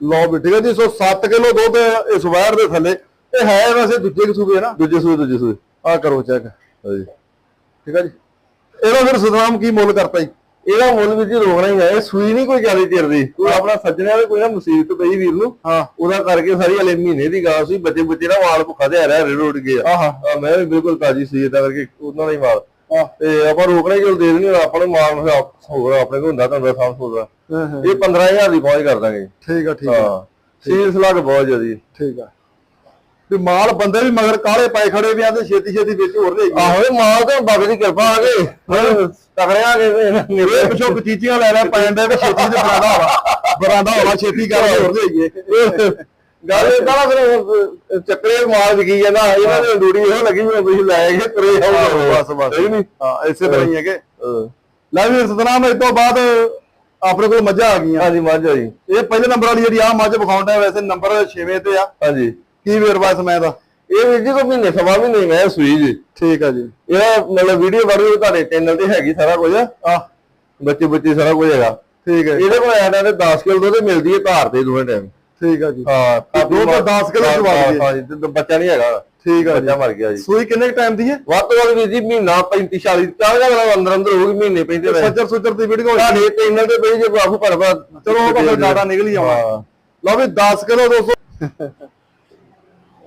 ਲਓ ਵੀ ਠੀਕ ਹੈ ਜੀ। ਸੋ 7 ਕਿਲੋ ਦੁੱਧ ਇਸ ਵਾਰ ਦੇ ਥੱਲੇ। ਇਹ ਹੈ ਵੈਸੇ ਦੂਜੇ ਕਸੂਬੇ ਨਾ। ਦੂਜੇ ਸੂਏ ਦੂਜੇ ਸੂਏ ਆ ਕਰੋ ਚੈੱਕ ਹਾਂਜੀ। ਠੀਕ ਹੈ ਜੀ। ਇਹਦਾ ਫਿਰ ਸਤਨਾਮ ਕੀ ਮੁੱਲ ਕਰਤਾ ਜੀ? ਇਹਦਾ ਮੁੱਲ ਵੀ ਜੀ ਰੋਕਣਾ ਹੀ ਹੈ ਸੂਈ ਨਹੀਂ ਕੋਈ ਜ਼ਿਆਦਾ ਚਿਰ ਦੀ। ਕੋਈ ਆਪਣਾ ਸੱਜਣਿਆਂ ਕੋਈ ਨਾ ਮੁਸੀਬਤ ਪਈ ਵੀਰ ਨੂੰ ਹਾਂ। ਉਹਦਾ ਕਰਕੇ ਸਾਰੀ ਹਲੇ ਮਹੀਨੇ ਦੀ ਗਾਂ ਸੀ ਬੱਚੇ ਬੱਚੇ ਨਾ ਵਾਲ ਭੁੱਖਾ ਤੇ ਆ ਰਿਹਾ ਰੇੜ ਗਿਆ। ਆਹਾ। ਆ ਮੈਂ ਵੀ ਬਿਲਕੁਲ ਤਾਜੀ ਸੀ ਇਦਾਂ ਕਰਕੇ ਉਹਨਾਂ ਦਾ ਹੀ ਮਾਲ ਆ ਤੇ ਆਪਾਂ ਰੋਕਣਾ ਹੀ ਚਲ ਦੇ ਦੇਣੀ ਆਪਾਂ ਨੂੰ ਆਪ- ਹੋਰ ਆਪਣੇ ਕੋਲ ਹੁੰਦਾ ਤੁਹਾਨੂੰ ਸਾਫ਼ ਸੋਦਾ ਹਾਂ, ਹਾਂ। ਇਹ 15000 ਦੀ ਪਹੁੰਚ ਕਰ ਦਾਂਗੇ। ਠੀਕ ਆ ਠੀਕ ਆ। ਹਾਂ। ਸੀਲ ਸਲਾਗ ਬਹੁਤ ਜ਼ਿਆਦੀ। ਠੀਕ ਆ। ਵੀ ਮਾਲ ਬੰਦੇ ਵੀ ਮਗਰ ਕਾਲੇ ਪਾਏ ਖੜੇ ਵੀ ਆ ਤੇ ਛੇਤੀ ਛੇਤੀ ਵਿੱਚ ਹੋਰ ਲੈ ਆਹੋ ਇਹ ਮਾਲ ਤੇ ਬਾਬੇ ਦੀ ਕਿਰਪਾ ਆ ਗਏ ਤਕੜੇ ਆ ਗਏ ਇਹ ਪਿਛੋ ਕਚੀਚੀਆਂ ਲੈ ਲੈ ਪੈਣ ਦੇ ਵੀ ਛੇਤੀ ਤੇ ਬਰਾਂਡਾ ਹੋਵਾ ਬਰਾਂਡਾ ਹੋਵਾ ਛੇਤੀ ਕਰ ਹੋਰ ਲਈਏ ਗੱਲ ਇਹ ਤਾਂ ਫਿਰ ਚੱਕਰੇ ਮਾਲ ਵਿਕੀ ਜਾਂਦਾ ਇਹਨਾਂ ਨੇ ਡੂੜੀ ਇਹ ਲੱਗੀ ਵੀ ਤੁਸੀਂ ਲੈ ਗਏ ਤੁਰੇ ਆਓ। ਬਸ ਬਸ। ਨਹੀਂ? ਹਾਂ ਇਸੇ ਤਰ੍ਹਾਂ ਹੀ ਹੈਗੇ। ਲੈ ਵੀ ਸਤਨਾਮ ਇਸ ਤੋਂ ਬਾਅਦ ਆਪਣੇ ਕੋਲ ਮੱਝਾਂ ਆ ਗਈਆਂ। ਹਾਂਜੀ ਮੱਝ ਆ ਜੀ ਇਹ ਪਹਿਲੇ ਨੰਬਰ ਵਾਲੀ ਜਿਹੜੀ ਆ ਮੱਝ ਵਿਖਾਉਂਦਾ ਵੈਸੇ ਨੰਬਰ 6ਵੇਂ ਤੇ ਆ। ਹਾਂਜੀ। ਕੀ ਵੇਰਵਾ ਸਮੇਂ ਦਾ ਇਹ ਵੀਰ ਜੀ ਕੋ ਮਹੀਨੇ ਸਵਾ ਮਹੀਨੇ ਮੈਂ ਸੂਈ ਜੀ। ਠੀਕ ਆ ਜੀ। ਇਹਦਾ ਮਤਲਬ ਵੀਡੀਓ ਬੜੀ ਤੁਹਾਡੇ ਚੈਨਲ ਤੇ ਹੈਗੀ ਸਾਰਾ ਕੁਝ। ਆ। ਬੱਚੇ ਬੱਚੇ ਸਾਰਾ ਕੁਝ ਹੈਗਾ। ਠੀਕ ਹੈ ਇਹਦੇ ਕੋਲ ਐਂਡ ਤੇ 10 ਕਿਲੋ ਦੁੱਧ ਮਿਲਦੀ ਹੈ ਧਾਰ ਤੇ ਦੋਵੇਂ ਟਾਈਮ ਠੀਕ ਆ ਜੀ। ਹਾਂ ਦੁੱਧ 10 ਕਿਲੋ ਚਵਾ ਦਈਏ। ਹਾਂ ਜੀ ਤੇ ਬੱਚਾ ਨਹੀਂ ਹੈਗਾ। ਠੀਕ ਆ ਬੱਚਾ ਮਰ ਗਿਆ ਜੀ। ਸੂਈ ਕਿੰਨੇ ਟਾਈਮ ਦੀ ਹੈ? ਵੱਧ ਤੋਂ ਵੱਧ ਵੀਰ ਜੀ ਮਹੀਨਾ 35 40 ਚਾਹ ਦਾ ਅੰਦਰ ਅੰਦਰ ਹੋਊਗੀ ਮਹੀਨੇ ਪੈਂਦੇ ਰਹੇ। ਸੱਜਰ ਸੁੱਜਰ ਦੀ ਵੀਡੀਓ ਤੁਹਾਡੇ ਚੈਨਲ ਤੇ ਪਈ ਜੇ ਆਫੂ ਭਰਵਾ ਚਲੋ ਉਹ ਤਾਂ ਫਿਰ ਡਾਟਾ ਨਿਕਲ ਹੀ ਹਾਂ। ਲਓ ਵੀ 10 ਕਿਲੋ ਦੋਸਤੋ।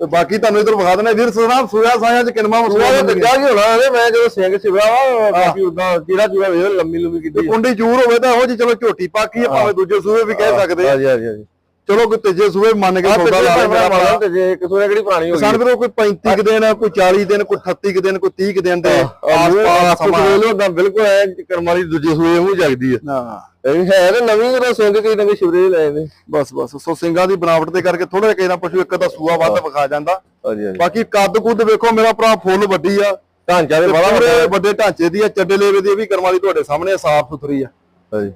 ਤੇ ਬਾਕੀ ਤੁਹਾਨੂੰ ਇਧਰ ਵਿਖਾ ਦਿੰਦੇ ਵੀਰ ਸਰਾਬ ਸੂਆ ਸਾਇਆ ਚ ਕਿੰਨਾ ਮਸੂਆ ਤਾਂ ਦੱਸਿਆ ਕੀ ਹੋਣਾ ਇਹਦੇ? ਮੈਂ ਜਦੋਂ ਸਿੰਘ ਸਿਵਿਆ ਵਾ ਬਾਕੀ ਉਦਾਂ ਜਿਹੜਾ ਜਿਹੜਾ ਵੇਖ ਲੰਮੀ ਲੰਮੀ ਕਿੱਡੀ ਆ। ਕੁੰਡੀ ਚੂਰ ਹੋਵੇ ਤਾਂ ਇਹੋ ਜੀ ਚਲੋ ਝੋਟੀ ਪਾਕੀ ਆ ਭਾਵੇਂ ਦੂਜੇ ਸੂਏ ਵੀ ਕਹਿ ਸਕਦੇ ਆ। ਹਾਂਜੀ ਹਾਂਜੀ। ਚਲੋ ਕੋਈ ਤੀਜੇ ਸੂਏ ਮੰਨ ਕੇ ਸੌਦਾ ਲਾ ਲੈਂਦਾ ਤੇ ਜੇ ਕਿਸੇ ਨੇ ਕਿਹੜੀ ਪੁਰਾਣੀ ਹੋ ਗਈ? ਕਿਸਾਨ ਵੀਰੋ ਕੋਈ 35 ਕੁ ਦਿਨ ਕੋਈ 40 ਦਿਨ ਕੋਈ 38 ਕੁ ਦਿਨ ਕੋਈ 30 ਕੁ ਦਿਨ ਦੇ ਆਸ-ਪਾਸ ਆਸ ਸਮਾਂ ਵੇਲੇ ਤਾਂ ਬਿਲਕੁਲ ਐ ਕਰਮਾਲੀ ਦੂਜੇ ਸੂਏ ਮੂੰਹ ਜਗਦੀ ਆ ਹਾਂ। ਇਹ ਹੈ ਤੇ ਨਵੀਂ ਜਿਹੜਾ ਸਿੰਘ ਕੋਈ ਨਵੀਂ ਸ਼ਿਵਰੇ ਲੈ ਨੇ। ਬਸ ਬਸ। ਸੋ ਸਿੰਘਾਂ ਦੀ ਬਣਾਵਟ ਦੇ ਕਰਕੇ ਥੋੜਾ ਜਿਹਾ ਪਸ਼ੂ ਇੱਕ ਦਾ ਸੂਆ ਵੱਧ ਵਿਖਾ ਜਾਂਦਾ। ਹਾਂਜੀ ਹਾਂਜੀ। ਬਾਕੀ ਕੱਦ ਕੁੱਦ ਵੇਖੋ ਮੇਰਾ ਭਰਾ ਫੁੱਲ ਵੱਡੀ ਆ। ਢਾਂਚਾ ਦੇ ਬੜਾ ਵੱਡੇ ਢਾਂਚੇ ਦੀ ਆ ਚੱਡੇ ਲੇਵੇ ਦੀ ਵੀ ਕਰਮ ਵਾਲੀ ਤੁਹਾਡੇ ਸਾਹਮਣੇ ਸਾਫ਼ ਸੁਥਰੀ ਆ। ਹਾਂਜੀ।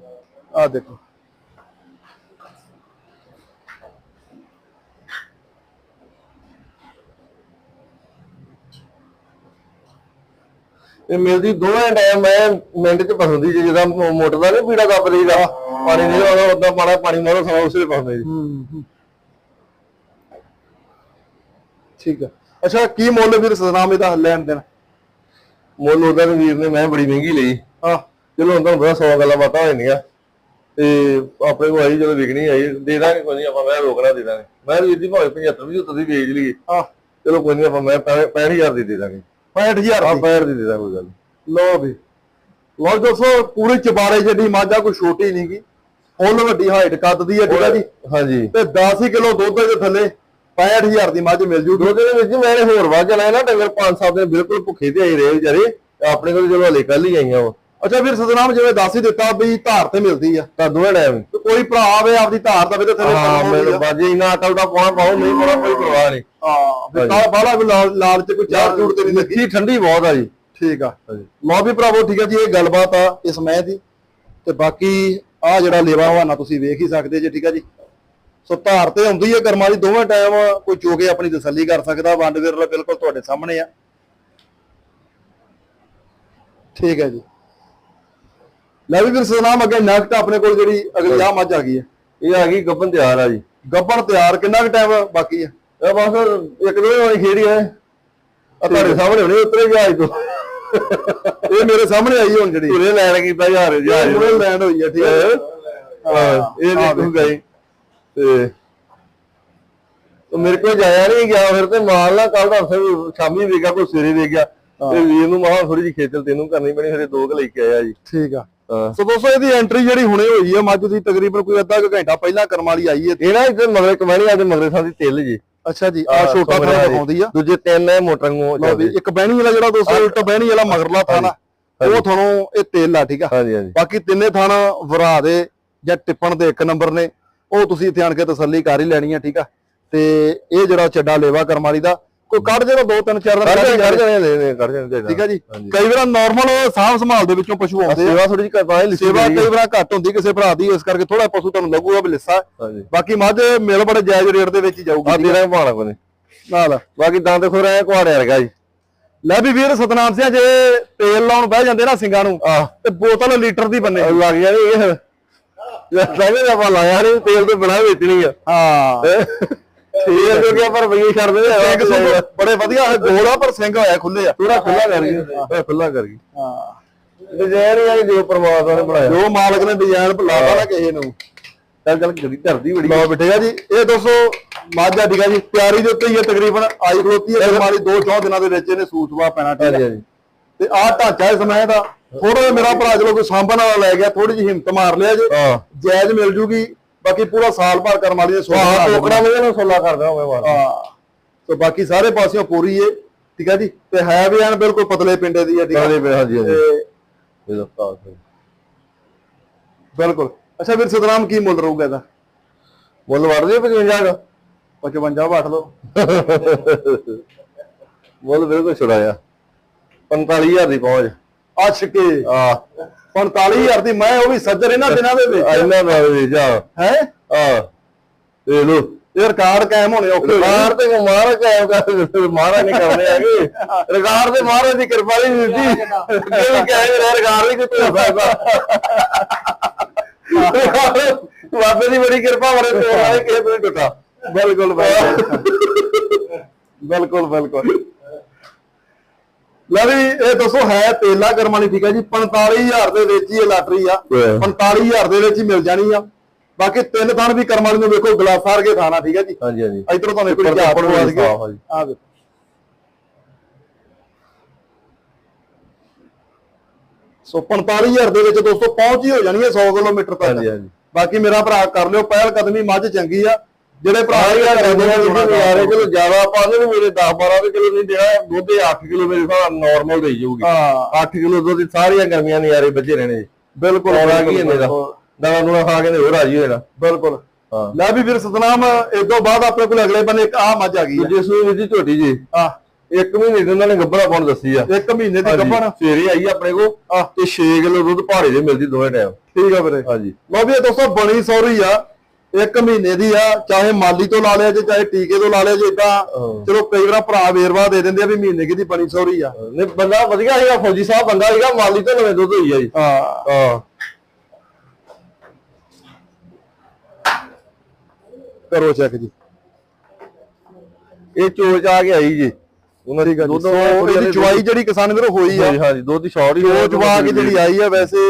ਆ ਦੇਖੋ। ਇਹ ਮਿਲਦੀ ਦੋਵੇਂ ਟਾਈਮ ਮੈਂ ਮਿੰਟ ਚ ਪਸੰਦੀ ਜੀ ਜਿਹਦਾ ਮੋਟਰ ਦਾ ਨਹੀਂ ਪੀੜਾ ਦੱਬ ਰਹੀਦਾ ਪਾਣੀ ਨਹੀਂ ਆਉਂਦਾ ਉਦਾਂ ਮਾੜਾ ਪਾਣੀ ਮਾਰੋ ਸਮਾਂ ਉਸੇ ਪਸੰਦੇ ਜੀ ਠੀਕ ਆ। ਅੱਛਾ ਕੀ ਮੁੱਲ ਵੀਰ ਸਤਨਾਮ ਇਹਦਾ ਲੈਣ ਦੇਣ? ਮੁੱਲ ਉਹਦਾ ਵੀਰ ਨੇ ਮੈਂ ਬੜੀ ਮਹਿੰਗੀ ਲਈ। ਹਾਂ। ਚਲੋ ਹੁਣ ਤੁਹਾਨੂੰ ਪਤਾ 100 ਗੱਲਾਂ ਬਾਤਾਂ ਹੋ ਜਾਂਦੀਆਂ। ਤੇ ਆਪਣੇ ਕੋਲ ਆਈ ਜਦੋਂ ਵਿਕਣੀ ਆਈ ਦੇ ਦਾਂਗੇ ਕੋਈ ਨਹੀਂ ਆਪਾਂ ਮੈਂ ਰੋਕਣਾ ਦੇ ਦਾਂਗੇ। ਮੈਂ ਵੀਰ ਦੀ ਭਾਵੇਂ 75 ਵੀ ਦੀ ਵੇਚ ਲਈਏ। ਹਾਂ। ਚਲੋ ਕੋਈ ਨਹੀਂ ਆਪਾਂ ਮੈਂ 65000 ਦੀ ਦੇ ਦਾਂਗੇ। 65000 ਹਾਂ ਦੀ। 65 ਦੀ ਦੇ ਦਾਂਗੇ ਕੋਈ ਗੱਲ ਨੀ। ਲੋ ਵੀ। ਲੋ ਦੋਸਤੋ ਪੂਰੇ ਚਬਾਰੇ ਜਿਹੜੀ ਮਾਝਾ ਕੋਈ ਛੋਟੀ ਨਹੀਂ ਗੀ। ਫੁੱਲ ਵੱਡੀ ਹਾਈਟ ਕੱਦ ਦੀ ਹੈ ਠੀਕ ਆ ਜੀ? ਹਾਂਜੀ। ਤੇ 10 ਕਿਲੋ ਦੁੱਧ ਦੇ ਥੱਲੇ 65000 ਦੀ ਮੱਝ ਮਿਲ ਜੂਗੀ। ਦੁੱਧ ਦੇ ਵਿੱਚ ਹੋਰ ਵਾਜ ਚਲਾਇਆ ਨਾ ਡੰਗਰ ਪੰਜ ਸੱਤ ਦਿਨ ਬਿਲਕੁਲ ਭੁੱਖੇ ਤੇ ਆਈ ਰਹੇ ਵਿਚਾਰੇ। ਆਪਣੇ ਕੋਲ ਚਲੋ ਹਲੇ ਕੱਲ ਹੀ ਆਈਆਂ ਵਾ। ਅੱਛਾ ਵੀਰ ਸਤਨਾਮ ਜਿਵੇਂ ਦੱਸ ਹੀ ਦਿੱਤਾ ਵੀ ਧਾਰ ਤੇ ਮਿਲਦੀ ਆ। ਤਾਂ ਦੋਵੇਂ ਟਾਈਮ ਤੇ ਕੋਈ ਭਰਾ ਆਵੇ ਆਪਦੀ ਧਾਰ ਦਾ ਵੀ ਤੇ ਥੱਲੇ ਹਾਂ ਪਾਉਣਾ। ਬਾਜੇ ਇਨਾ ਅਕਲ ਦਾ ਪਾਉਣਾ ਪਾਉ ਨਹੀਂ ਪਾਉਣਾ ਕੋਈ ਪਰਵਾਹ ਨਹੀਂ। ਹਾਂ ਵੀ ਕਾਲਾ ਬਾਲਾ ਵੀ ਲਾਲ ਲਾਲ ਚ ਕੋਈ ਚਾਰ ਚੂੜ ਤੇ ਨਹੀਂ ਲੱਗੀ। ਮਿੱਠੀ ਠੰਡੀ ਬਹੁਤ ਆ ਜੀ। ਠੀਕ ਆ। ਹਾਂਜੀ। ਲਓ ਵੀ ਭਰਾਵੋ ਠੀਕ ਆ ਜੀ ਇਹ ਗੱਲਬਾਤ ਆ ਇਸ ਮੈਂ ਦੀ। ਤੇ ਬਾਕੀ ਆ ਜਿਹੜਾ ਲੇਵਾ ਹਵਾਨਾ ਤੁਸੀਂ ਵੇਖ ਹੀ ਸਕਦੇ ਜੇ ਠੀਕ ਆ ਜੀ। ਸੋ ਧਾਰ ਤੇ ਹੁੰਦੀ ਹੈ ਕਰਮਾਂ ਦੀ ਦੋਵੇਂ ਟਾਈਮ ਕੋਈ ਚੋਕੇ ਆਪਣੀ ਤਸੱਲੀ ਕਰ ਸਕਦਾ ਵੰਡ ਵਿਰਲਾ ਬਿਲਕੁਲ ਤੁਹਾਡੇ ਸਾਹਮਣੇ ਆ। ਠੀਕ ਹੈ ਜੀ। ਲੈ ਵੀ ਵੀਰ ਸਨਾਮ ਅੱਗੇ ਨੈਕਸਟ ਆਪਣੇ ਕੋਲ ਜਿਹੜੀ ਅਗਲੀ ਆ ਮੱਝ ਆ ਗਈ ਹੈ। ਇਹ ਆ ਗਈ ਗੱਪਨ ਤਿਆਰ ਆ ਜੀ। ਗੱਬਣ ਤਿਆਰ ਕਿੰਨਾ ਕੁ ਟਾਈਮ ਬਾਕੀ ਹੈ? ਇਹ ਬਸ ਇੱਕ ਦੋ ਵਾਲੀ ਖੇੜੀ ਹੈ ਆ ਤੁਹਾਡੇ ਸਾਹਮਣੇ ਹੁਣੇ ਉਤਰੇ ਜਹਾਜ਼ ਤੋਂ। ਇਹ ਮੇਰੇ ਸਾਹਮਣੇ ਆਈ ਹੁਣ ਜਿਹੜੀ। ਪੂਰੇ ਲੈਣ ਕੀਤਾ ਜਹਾਜ਼ ਜਹਾਜ਼ ਪੂਰੇ ਲੈਂਡ ਹੋਈ ਹੈ ਠੀਕ ਹੈ। ਹਾਂ ਇਹ ਦੇਖੂਗਾ ਜੀ ਤੇ ਤੇ ਮੇਰੇ ਕੋਲ ਜਾਇਆ ਨਹੀਂ ਗਿਆ ਫਿਰ ਤੇ ਮਾਲ ਨਾ ਕੱਲ ਦਾ ਅਫਸਰ ਸ਼ਾਮੀ ਵੇਗਾ ਕੋਈ ਸਵੇਰੇ ਵੇਗਿਆ ਤੇ ਵੀਰ ਨੂੰ ਮਾਹ ਥੋੜੀ ਜਿਹੀ ਖੇਚਲ ਤੈਨੂੰ ਕਰਨੀ ਪੈਣੀ ਫਿਰ ਦੋ ਕੁ ਲੈ ਕੇ ਆਇਆ ਜੀ। ਠੀਕ ਆ। ਸੋ ਦੋਸਤੋ ਇਹਦੀ ਐਂਟਰੀ ਜਿਹੜੀ ਹੁਣੇ ਹੋਈ ਹੈ ਮੱਝ ਦੀ ਤਕਰੀਬਨ ਕੋਈ ਅੱਧਾ ਕੁ ਘੰਟਾ ਪਹਿਲਾਂ ਕਰਮ ਵਾਲੀ ਆਈ ਹੈ। ਇਹ ਨਾ ਇੱਥੇ ਮਗਰੇ ਕਮੈਣੀ ਆ ਤੇ ਮਗਰੇ ਸਾਂ ਦੀ ਤਿਲ ਜੀ। ਅੱਛਾ ਜੀ ਆ ਛੋਟਾ ਥਾਂ ਦਿਖਾਉਂਦੀ ਆ। ਦੂਜੇ ਤਿੰਨ ਹੈ ਮੋਟਰਾਂ ਨੂੰ ਇੱਕ ਬਹਿਣੀ ਵਾਲਾ ਜਿਹੜਾ ਦੋਸਤੋ ਉਲਟ ਬਹਿਣੀ ਵਾਲਾ ਮਗਰਲਾ ਥਾਣਾ ਉਹ ਤੁਹਾਨੂੰ ਇਹ ਤੇਲ ਆ ਠੀਕ ਆ? ਹਾਂਜੀ ਹਾਂਜੀ। ਬਾਕੀ ਤਿੰਨੇ ਥਾਣ ਵਰਾ ਦੇ ਜਾਂ ਟਿੱਪਣ ਦੇ ਇੱਕ ਨੰਬਰ ਨੇ ਉਹ ਤੁਸੀਂ ਇੱਥੇ ਆਣ ਕੇ ਤਸੱਲੀ ਕਰ ਹੀ ਲੈਣੀ ਆ ਠੀਕ ਆ? ਤੇ ਇਹ ਜਿਹੜਾ ਚੱਡਾ ਲੇਵਾ ਕਰਮ ਵਾਲੀ ਦਾ ਕੋਈ ਕੱਢ ਜਿਹੜਾ ਦੋ ਤਿੰਨ ਚਾਰ ਦਿਨ ਕੱਢ ਕੱਢ ਜਾਣੇ। ਕੱਢ ਜਾਣੇ ਜਾਣੇ ਠੀਕ ਆ ਜੀ। ਕਈ ਵਾਰ ਨਾਰਮਲ ਸਾਫ਼ ਸੰਭਾਲ ਦੇ ਵਿੱਚੋਂ ਪਸ਼ੂ ਆਉਂਦੇ ਸੇਵਾ ਥੋੜੀ ਜਿਹੀ ਕਰਵਾ ਹੀ ਸੇਵਾ ਕਈ ਵਾਰ ਘੱਟ ਹੁੰਦੀ ਕਿਸੇ ਭਰਾ ਦੀ ਇਸ ਕਰਕੇ ਥੋੜਾ ਪਸ਼ੂ ਤੁਹਾਨੂੰ ਲੱਗੂਗਾ ਵੀ ਲਿੱਸਾ। ਬਾਕੀ ਮੱਝ ਮਿਲ ਬੜੇ ਜਾਇਜ਼ ਰੇਟ ਦੇ ਵਿੱਚ ਹੀ ਜਾਊਗੀ ਆ? ਤੇਰਾ ਭਾਣਾ ਕੋਨੇ ਨਾਲ ਬਾਕੀ ਦੰਦ ਖੋਰਾ ਐ ਕੁਆੜੇ ਵਰਗਾ ਜੀ। ਲੈ ਵੀ ਵੀਰ ਸਤਨਾਮ ਸਿੰਘ ਜੇ ਤੇਲ ਲਾਉਣ ਬਹਿ ਜਾਂਦੇ ਨਾ ਸਿੰਘਾਂ ਨੂੰ ਤੇ ਬੋਤਲ ਲੀਟਰ ਦੀ ਬੰਨੇ। ਲੱਗ ਜਾਣੀ ਇਹ ਕਹਿੰਦੇ ਆਪਾਂ ਲਾਇਆ ਨਹੀਂ ਤੇਲ ਤੋਂ ਬਿਨਾ ਵੇਚਣੀ ਆ। ਹਾਂ? ਠੀਕ ਹੈ ਕਿਉਂਕਿ ਆਪਾਂ ਰੁਪਈਏ ਛੱਡਦੇ ਸਿੰਘ ਸੁੰਘ ਬੜੇ ਵਧੀਆ ਹੈ ਗੋਲ ਆ ਪਰ ਸਿੰਘ ਹੋਇਆ ਖੁੱਲੇ ਆ। ਥੋੜਾ ਖੁੱਲਾ ਕਰ ਗਈ। ਖੁੱਲਾ ਕਰ ਗਈ। ਹਾਂ। ਡਿਜ਼ਾਈਨ ਆ ਜੋ ਪਰਮਾਤਮਾ ਨੇ ਬਣਾਇਆ। ਜੋ ਮਾਲਕ ਨੇ ਡਿਜ਼ਾਈਨ ਲਾਦਾ ਨਾ ਕਿਸੇ ਨੂੰ। ਚੱਲ ਚੱਲ ਗੜੀ ਧਰਦੀ ਬੜੀ। ਲਓ ਬਿਠੇਗਾ ਜੀ। ਇਹ ਦੋਸਤੋ ਮਾਝਾ ਠੀਕ ਜੀ। ਤਿਆਰੀ ਦੇ ਉੱਤੇ ਹੀ ਹੈ ਤਕਰੀਬਨ। ਆਈ ਖਲੋਤੀ ਹੈ ਮਾਲੀ ਦੋ ਚੌਂ ਦਿਨਾਂ ਦੇ ਵਿੱਚ ਇਹਨੇ ਸੂਤਵਾ ਪੈਣਾ ਠੀਕ ਹੈ ਹਾਂਜੀ ਤੇ ਆਹ ਢਾਂਚਾ ਇਸ ਸਮੇਂ ਦਾ। ਥੋੜਾ ਜਿਹਾ ਮੇਰਾ ਭਰਾ ਚਲੋ ਕੋਈ ਸਾਂਭਣ ਵਾਲਾ ਲੈ ਗਿਆ ਥੋੜੀ ਜਿਹੀ ਹਿੰਮਤ ਮਾਰ ਲਿਆ ਜੇ। ਜਾਇਜ਼ ਮਿਲ ਜੂਗੀ। ਬਾਕੀ ਪੂਰਾ ਸਾਲ ਭਰ ਕਰਮ ਵਾਲੀ ਦੇ ਆਹ ਟੋਕੜਾ ਮੇਰੇ ਨਾਲ ਸੋਲਾ ਕਰਦਾ ਹੋਵੇ ਵਾਰ ਹਾਂ। ਸੋ ਬਾਕੀ ਸਾਰੇ ਪਾਸਿਓਂ ਪੂਰੀ ਏ ਠੀਕ ਹੈ ਜੀ? ਤੇ ਹੈ ਵੀ ਐਨ ਬਿਲਕੁਲ ਪਤਲੇ ਪਿੰਡੇ ਦੀ ਹੈ ਠੀਕ ਹੈ ਹਾਂਜੀ ਹਾਂਜੀ। ਬਿਲਕੁਲ। ਅੱਛਾ ਵੀਰ ਸਤਨਾਮ ਕੀ ਮੁੱਲ ਰਹੂਗਾ ਇਹਦਾ? ਮੁੱਲ ਵੜ ਦੇ 55 ਦਾ 55 ਵਾਟ ਲਓ। ਮੁੱਲ ਬਿਲਕੁਲ ਛੁੜਾਇਆ 45000 ਦੀ ਪਹੁੰਚ। ਅਸ਼ਕੇ ਆ 45000 ਦੀ ਮੈਂ ਉਹ ਵੀ ਸੱਜਰ ਇਹਨਾਂ ਦਿਨਾਂ ਦੇ ਵਿੱਚ। ਇਹਨਾਂ ਦਾ ਵੀ ਜਾ ਹੈ? ਆ ਦੇ ਲੋ ਇਹ ਰਿਕਾਰਡ ਕਾਇਮ ਹੋਣੇ ਔਖੇ। ਰਿਕਾਰਡ ਤੇ ਮਹਾਰਾਜ ਕਾਇਮ ਕਰ ਮਹਾਰਾਜ ਨਹੀਂ ਕਰਨੇ ਹੈਗੇ। ਰਿਕਾਰਡ ਤੇ ਮਹਾਰਾਜ ਦੀ ਕਿਰਪਾ ਨਹੀਂ ਦਿੱਤੀ। ਕਿਉਂ ਕਹੇ ਰਿਕਾਰਡ ਨਹੀਂ ਕਿਤੇ ਹੋਦਾ ਬਾਬੇ ਦੀ ਬੜੀ ਕਿਰਪਾ ਵਰੇ ਤੇ ਆਏ ਕਿਸੇ ਤੋਂ ਨਹੀਂ ਟੁੱਟਾ। ਬਿਲਕੁਲ। ਬਿਲਕੁਲ ਬਿਲਕੁਲ। ਲੈ ਵੀ ਇਹ ਦੱਸੋ ਹੈ ਤੇਲਾ ਕਰਮ ਵਾਲੀ ਠੀਕ ਹੈ ਜੀ 45000 ਦੇ ਵਿੱਚ ਹੀ ਇਹ ਲਾਟਰੀ ਆ। ਹਾਂ। 45000 ਦੇ ਵਿੱਚ ਹੀ ਮਿਲ ਜਾਣੀ ਆ। ਬਾਕੀ ਤਿੰਨ ਥਾਨ ਵੀ ਕਰਮ ਵਾਲੀ ਨੂੰ ਵੇਖੋ ਗਲਾਸਾਰ ਕੇ ਥਾਣਾ ਠੀਕ ਹੈ ਜੀ। ਹਾਂਜੀ ਹਾਂਜੀ। ਇਧਰੋਂ ਤੁਹਾਨੂੰ ਕੋਈ ਉੱਪਰ ਹਜ਼ਾਰ ਤੋਂ ਪੜਵਾ ਵੀ ਸਾਫ਼ ਆ ਦਈਏ ਜੀ। ਆ ਵੇਖੋ। ਸੋ 45000 ਦੇ ਵਿੱਚ ਦੋਸਤੋ ਪਹੁੰਚ ਹੀ ਹੋ ਜਾਣੀ ਹੈ 100 ਕਿਲੋਮੀਟਰ ਤੱਕ। ਹਾਂਜੀ ਹਾਂਜੀ। ਬਾਕੀ ਮੇਰਾ ਭਰਾ ਕਰ ਲਿਓ ਪਹਿਲ ਕਦਮੀ ਮੱਝ ਚੰਗੀ ਆ। ਜਿਹੜੇ ਭਰਾ ਯਾਰੇ ਚਲੋ ਜ਼ਿਆਦਾ ਆਪਾਂ ਨੇ ਮੇਰੇ 10 12 ਕਿਲੋ ਨਹੀਂ ਦੇਣਾ ਦੁੱਧ 8 ਕਿਲੋ ਮੇਰੇ ਹਿਸਾਬ ਨਾਲ ਨਾਰਮਲ ਦੇਈ ਜਾਊਗੀ। ਹਾਂ। 8 ਕਿਲੋ ਦੁੱਧ ਦੀ ਸਾਰੀਆਂ ਗਰਮੀਆਂ ਨਜ਼ਾਰੇ ਬੱਝੇ ਰਹਿਣੇ। ਬਿਲਕੁਲ ਆ ਗਈ ਇਹਨੇ ਦਾ? ਦਵਾ ਦੂਣਾ ਖਾ ਕੇ ਤੇ ਹੋਰ ਰਾਜੀ ਹੋਣਾ ਬਿਲਕੁਲ। ਹਾਂ। ਲੈ ਵੀ ਵੀਰ ਸਤਨਾਮ ਇਸ ਤੋਂ ਬਾਅਦ ਆਪਣੇ ਕੋਲ ਅਗਲੇ ਬੰਨੇ ਇੱਕ ਆ ਮੱਝ ਆ ਗਈ ਦੂਜੇ ਸੂਏ ਦੀ ਝੋਟੀ ਜੀ। ਆ ਇੱਕ ਮਹੀਨੇ ਦੇ ਉਹਨਾਂ ਨੇ ਗੱਭਰਾ ਪਾਉਣ ਦੱਸੀ ਆ। ਇੱਕ ਮਹੀਨੇ ਦੀ ਗੱਭਣ। ਸਵੇਰੇ ਆਈ ਆਪਣੇ ਕੋ ਆ ਤੇ 6 ਕਿਲੋ ਦੁੱਧ ਭਾਰੇ ਦੇ ਮਿਲਦੀ ਦੋਵੇਂ ਟਾਈਮ। ਠੀਕ ਆ ਵੀਰੇ। ਹਾਂਜੀ। ਲਓ ਵੀ ਦੋਸਤੋ ਬਣੀ ਸੌਰੀ ਆ। ਇੱਕ ਮਹੀਨੇ ਦੀ ਆ ਚਾਹੇ ਮਾਲੀ ਤੋਂ ਲਾ ਲਿਆ ਜੇ ਚਾਹੇ ਟੀਕੇ ਤੋਂ ਲਾ ਲਿਆ ਜੇ ਇਦਾਂ ਚਲੋ ਕਈ ਵਾਰ ਭਰਾ ਵੇਰਵਾ ਦੇ ਦਿੰਦੇ ਆ ਵੀ ਮਹੀਨੇ ਕੀ ਦੀ ਬਣੀ ਸੌਰੀ ਆ। ਨਹੀਂ ਬੰਦਾ ਵਧੀਆ ਸੀਗਾ ਫੌਜੀ ਸਾਹਿਬ ਬੰਦਾ ਸੀਗਾ ਮਾਲੀ ਤੋਂ ਨਵੇਂ ਦੁੱਧ ਹੋਈ ਆ ਜੀ ਹਾਂ। ਹਾਂ। ਕਰੋ ਚੈੱਕ ਜੀ। ਇਹ ਚੋਚ ਆ ਕੇ ਆਈ ਜੀ। ਉਹਨਾਂ ਦੀ ਦੁੱਧ ਸੋ। ਇਹਦੀ ਚਵਾਈ ਜਿਹੜੀ ਕਿਸਾਨ ਵੀਰੋ ਹੋਈ ਆ। ਹਾਂਜੀ ਹਾਂਜੀ ਦੁੱਧ ਦੀ ਸ਼ਾਰਟ ਹੀ ਉਹ ਚਵਾ ਕੇ ਜਿਹੜੀ ਆਈ ਆ ਵੈਸੇ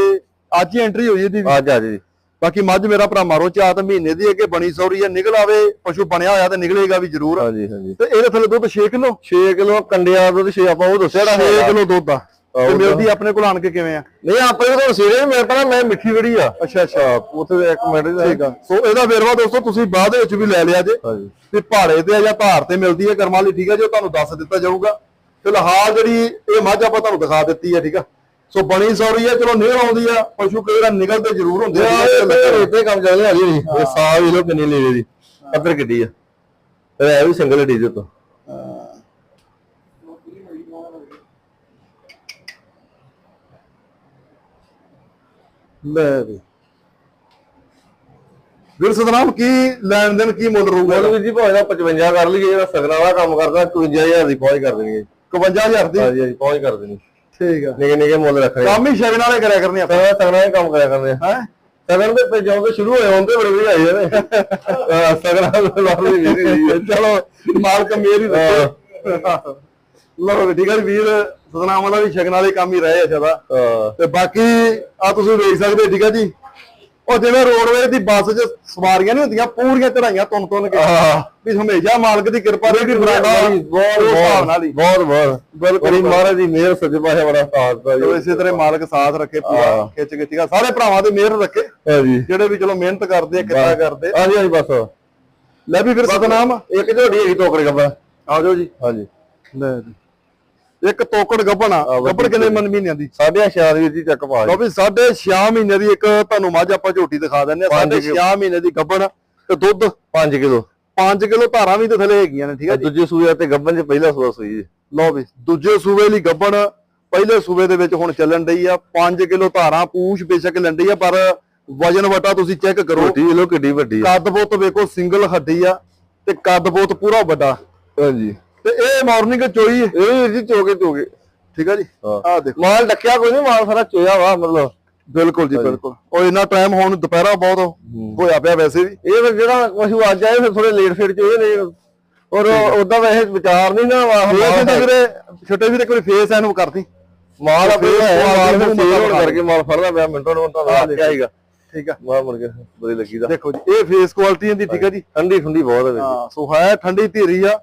ਅੱਜ ਹੀ ਐਂਟਰੀ ਹੋਈ ਇਹਦੀ ਵੀ। ਅੱਜ ਆ ਜੀ। ਬਾਕੀ ਮੱਝ ਮੇਰਾ ਭਰਾ ਮਾਰੋ ਚਾਹ ਤੇ ਮਹੀਨੇ ਦੀ ਅੱਗੇ ਬਣੀ ਸੌਰੀ ਆ ਨਿਕਲ ਆਵੇ ਪਸ਼ੂ ਬਣਿਆ ਹੋਇਆ ਤੇ ਨਿਕਲੇਗਾ ਵੀ ਜ਼ਰੂਰ। ਹਾਂਜੀ ਹਾਂਜੀ। ਤੇ ਇਹਦੇ ਥੱਲੇ ਦੁੱਧ 6 ਕਿਲੋ? 6 ਕਿਲੋ ਕੰਡਿਆ ਦੁੱਧ 6 ਆਪਾਂ ਉਹ ਦੱਸਿਆ 6 ਕਿਲੋ ਦੁੱਧ ਆ। ਤੇ। ਮਿਲਦੀ ਆਪਣੇ ਕੋਲ ਆਣ ਕੇ ਕਿਵੇਂ ਆ? ਨਹੀਂ ਆਪਣੇ ਕੋਲ ਸੀਰੇ ਮੇਰੇ ਪਤਾ ਮੈਂ ਮਿੱਠੀ ਬੜੀ ਆ। ਅੱਛਾ ਅੱਛਾ। ਉੱਥੇ ਇੱਕ ਮਿੰਟ ਆ। ਸੋ ਇਹਦਾ ਵੇਰਵਾ ਦੋਸਤੋ ਤੁਸੀਂ ਬਾਅਦ ਦੇ ਵਿੱਚ ਵੀ ਲੈ ਲਿਆ ਜੇ। ਤੇ ਪਹਾੜੇ ਤੇ ਆ ਜਾਂ ਧਾਰ ਤੇ ਮਿਲਦੀ ਹੈ ਕਰਮਾਂ ਲਈ ਠੀਕ ਹੈ ਜੋ ਤੁਹਾਨੂੰ ਦੱਸ ਦਿੱਤਾ ਜਾਊਗਾ। ਫਿਲਹਾਲ ਜਿਹੜੀ ਇਹ ਮੱਝ ਆਪਾਂ ਤੁਹਾਨੂੰ ਦਿਖਾ ਦਿੱਤੀ ਹੈ ਠੀਕ ਆ। ਸੋ ਬਣੀ ਸੌਰੀ ਹੈ ਚਲੋ ਨਿਕਲ ਆਉਂਦੀ ਆ ਪਸ਼ੂ ਕਈ ਵਾਰ ਨਿਕਲਦੇ ਜ਼ਰੂਰ ਹੁੰਦੇ ਆ। ਇਹ ਇੱਥੇ ਕੰਮ ਚੱਲਦੇ ਆ ਜੀ। ਇਹ ਸਾਹ ਵੀ ਲੋ ਕਿੰਨੀ ਲੈ ਦੀ ਪੱਧਰ ਕਿੱਡੀ ਆ। ਇਹ ਵੀ ਸਿੰਗਲ ਡੀ ਦੇ ਤੋਂ ਲੈ ਵੀ। ਵੀਰ ਸਤਨਾਮ ਕੀ ਲੈਣ ਦੇਣ ਕੀ ਮੁੱਲ ਰਹੂਗਾ ਮੁੱਲ ਜੀ ਭਾਵੇਂ ਦਾ 55 ਕਰ ਲਈਏ ਜਿਹੜਾ ਸਗਨਾ ਵਾਲਾ ਕੰਮ ਕਰਦਾ 51000 ਦੀ ਪਹੁੰਚ ਕਰ ਦੇਣੀ 51000 ਦੀ? ਹਾਂਜੀ ਹਾਂਜੀ ਪਹੁੰਚ ਕਰ ਦੇਣੀ। ਠੀਕ ਆ। ਨਿੱਕੇ ਨਿੱਕੇ ਮੁੱਲ ਰੱਖਣੇ। ਕੰਮ ਹੀ ਸ਼ਗਨ ਵਾਲੇ ਕਰਿਆ ਕਰਨੇ ਆਪਾਂ। ਹੀ ਕੰਮ ਕਰਿਆ ਕਰਦੇ ਆ ਹੈ? ਸਗਨ ਦੇ ਤੇ ਜਦੋਂ ਸ਼ੁਰੂ ਹੋਏ ਹੁੰਦੇ ਬੜੇ ਵੀ ਆਏ ਨੇ ਸਗਨਾ ਦੇ ਵੀ ਵੀ ਚਲੋ ਮਾਲਕ ਮੇਰ ਹੀ। ਰੱਖੇ। ਲਓ ਵੀ ਠੀਕ ਆ ਜੀ, ਵੀਰ ਸਤਨਾਮ ਵਾਲਾ ਵੀ ਸ਼ਗਨ ਵਾਲੇ ਕੰਮ ਹੀ ਰਹੇ ਆ ਸਦਾ ਹਾਂ। ਤੇ ਬਾਕੀ ਆ ਤੁਸੀਂ ਵੇਖ ਸਕਦੇ ਠੀਕ ਆ ਜੀ? ਉਹ ਜਿਵੇਂ ਰੋਡਵੇਜ਼ ਦੀ ਬੱਸ 'ਚ ਸਵਾਰੀਆਂ ਨਹੀਂ ਹੁੰਦੀਆਂ ਪੂਰੀਆਂ ਚੜਾਈਆਂ ਤੁੰਨ ਤੁੰਨ ਕੇ। ਵੀ ਹਮੇਸ਼ਾ ਮਾਲਕ ਦੀ ਕਿਰਪਾ ਰਹੀ ਵੀ ਬਰਾਂਡਾ ਬਹੁਤ ਉਸ ਹਿਸਾਬ ਨਾਲ ਹੀ। ਬਹੁਤ ਬਹੁਤ। ਬਿਲਕੁਲ। ਮਹਾਰਾਜ ਦੀ ਮਿਹਰ ਸੱਜੇ ਪਾਸੇ ਬੜਾ ਸਾਥ ਦਾ ਜੀ ਇਸੇ ਤਰ੍ਹਾਂ ਮਾਲਕ ਸਾਥ ਰੱਖੇ ਪੂਰਾ ਹਾਂ। ਖਿੱਚ ਖਿੱਚੀਗਾ ਸਾਰੇ ਭਰਾਵਾਂ ਦੇ ਮਿਹਰ ਰੱਖੇ। ਜਿਹੜੇ ਵੀ ਚਲੋ ਮਿਹਨਤ ਕਰਦੇ ਆ ਕਿੱਤਾ ਕਰਦੇ। ਹਾਂਜੀ ਹਾਂਜੀ ਬਸ। ਲੈ ਵੀ ਫਿਰ ਸਤਨਾਮ। ਇੱਕ ਝੋੜੀ ਹੈਗੀ ਟੋਕਰੇ ਕੱਪੜਾ ਆ ਜਾਓ ਜੀ। ਹਾਂਜੀ ਲੈ ਜੀ। ਇੱਕ ਤੋਕੜ ਗੱਭਣ ਆ। ਗੱਭਣ ਕਿੰਨੇ ਮਨ ਮਹੀਨਿਆਂ ਦੀ? ਸਾਢੇ ਛਿਆਰ ਵੀਰ ਜੀ ਚੱਕ ਪਾ ਲਓ ਵੀ ਸਾਢੇ 6 ਮਹੀਨੇ ਦੀ ਇੱਕ ਤੁਹਾਨੂੰ ਮੱਝ ਆਪਾਂ ਝੋਟੀ ਦਿਖਾ ਦਿੰਦੇ ਆ। ਸਾਢੇ 6 ਮਹੀਨੇ ਦੀ ਗੱਭਣ ਤੇ ਦੁੱਧ? 5 ਕਿਲੋ। 5 ਕਿਲੋ ਧਾਰਾਂ ਵੀ ਤੇ ਥੱਲੇ ਹੈਗੀਆਂ ਨੇ ਠੀਕ ਜੀ। ਦੂਜੇ ਸੂਏ ਤੇ ਗੱਬਨ ਚ ਪਹਿਲਾ ਸੂਆ ਸੂਈ ਜੀ। ਲਓ ਵੀ ਦੂਜੇ ਸੂਬੇ ਲਈ ਗੱਬਣ ਪਹਿਲੇ ਸੂਬੇ ਦੇ ਵਿੱਚ ਹੁਣ ਚੱਲਣ ਡਈ ਆ। 5 ਕਿਲੋ ਧਾਰਾਂ ਪੂਛ ਬੇਸ਼ੱਕ ਲੈਂਦੀ ਆ ਪਰ ਵਜਨ ਵਟਾ ਤੁਸੀਂ ਚੈੱਕ ਕਰੋ। ਰੋਟੀ ਵੇਲੋ ਕਿੱਡੀ ਵੱਡੀ ਆ। ਕੱਦ ਬੁੱਤ ਵੇਖੋ ਸਿੰਗਲ ਹੱਡੀ ਆ ਤੇ ਕੱਦ ਬੁੱਤ ਪੂਰਾ ਵੱਡਾ। ਹਾਂਜੀ। ਤੇ ਇਹ ਮਾਰਨਿੰਗ ਚੋਈ ਹੈ। ਇਹ ਜੀ ਚੋਕੇ ਚੋਕੇ ਠੀਕ ਆ ਜੀ? ਹਾਂ। ਆਹ ਦੇਖੋ। ਮਾਲ ਡੱਕਿਆ ਕੋਈ ਨਹੀਂ ਮਾਲ ਸਾਰਾ ਚੋਇਆ ਵਾ ਮਤਲਬ। ਬਿਲਕੁਲ ਜੀ ਬਿਲਕੁਲ। ਉਹ ਇੰਨਾ ਟਾਈਮ ਹੁਣ ਦੁਪਹਿਰਾ ਬਹੁਤ ਹੋਇਆ ਪਿਆ ਵੈਸੇ ਵੀ। ਇਹ ਫਿਰ ਜਿਹੜਾ ਪਸ਼ੂ ਅੱਜ ਆਏ ਫਿਰ ਥੋੜੇ ਲੇਟ ਫੇਟ ਚੋਏ ਨੇ। ਔਰ ਉਦਾਂ ਵੈਸੇ ਵਿਚਾਰ ਨਹੀਂ ਨਾ ਵਾ ਫੇਸ ਤੇ ਵੀਰੇ ਛੋਟੇ ਵੀਰੇ ਕੋਈ ਫੇਸ ਐਨੂੰ ਕਰਦੀ ਮਾਲ ਆਪਣੇ ਫੇਰ ਮਾਲ ਫੇਰ ਨੂੰ ਕਰਕੇ ਮਾਲ ਫੜਦਾ ਪਿਆ ਮਿੰਟਾਂ ਨੂੰ ਤਾਂ ਆ ਗਿਆ ਹੀਗਾ ਠੀਕ ਆ। ਮੁੜ ਕੇ ਬੜੀ ਲੱਗੀ ਦਾ ਦੇਖੋ ਜੀ ਇਹ ਫੇਸ ਕੁਆਲਿਟੀ ਇਹਦੀ ਠੀਕ ਆ ਜੀ? ਠੰਡੀ ਠੰਡੀ ਬਹੁਤ ਹੈ ਹਾਂ ਸੋ ਹੈ ਠੰਡੀ ਧੀਰੀ ਆ।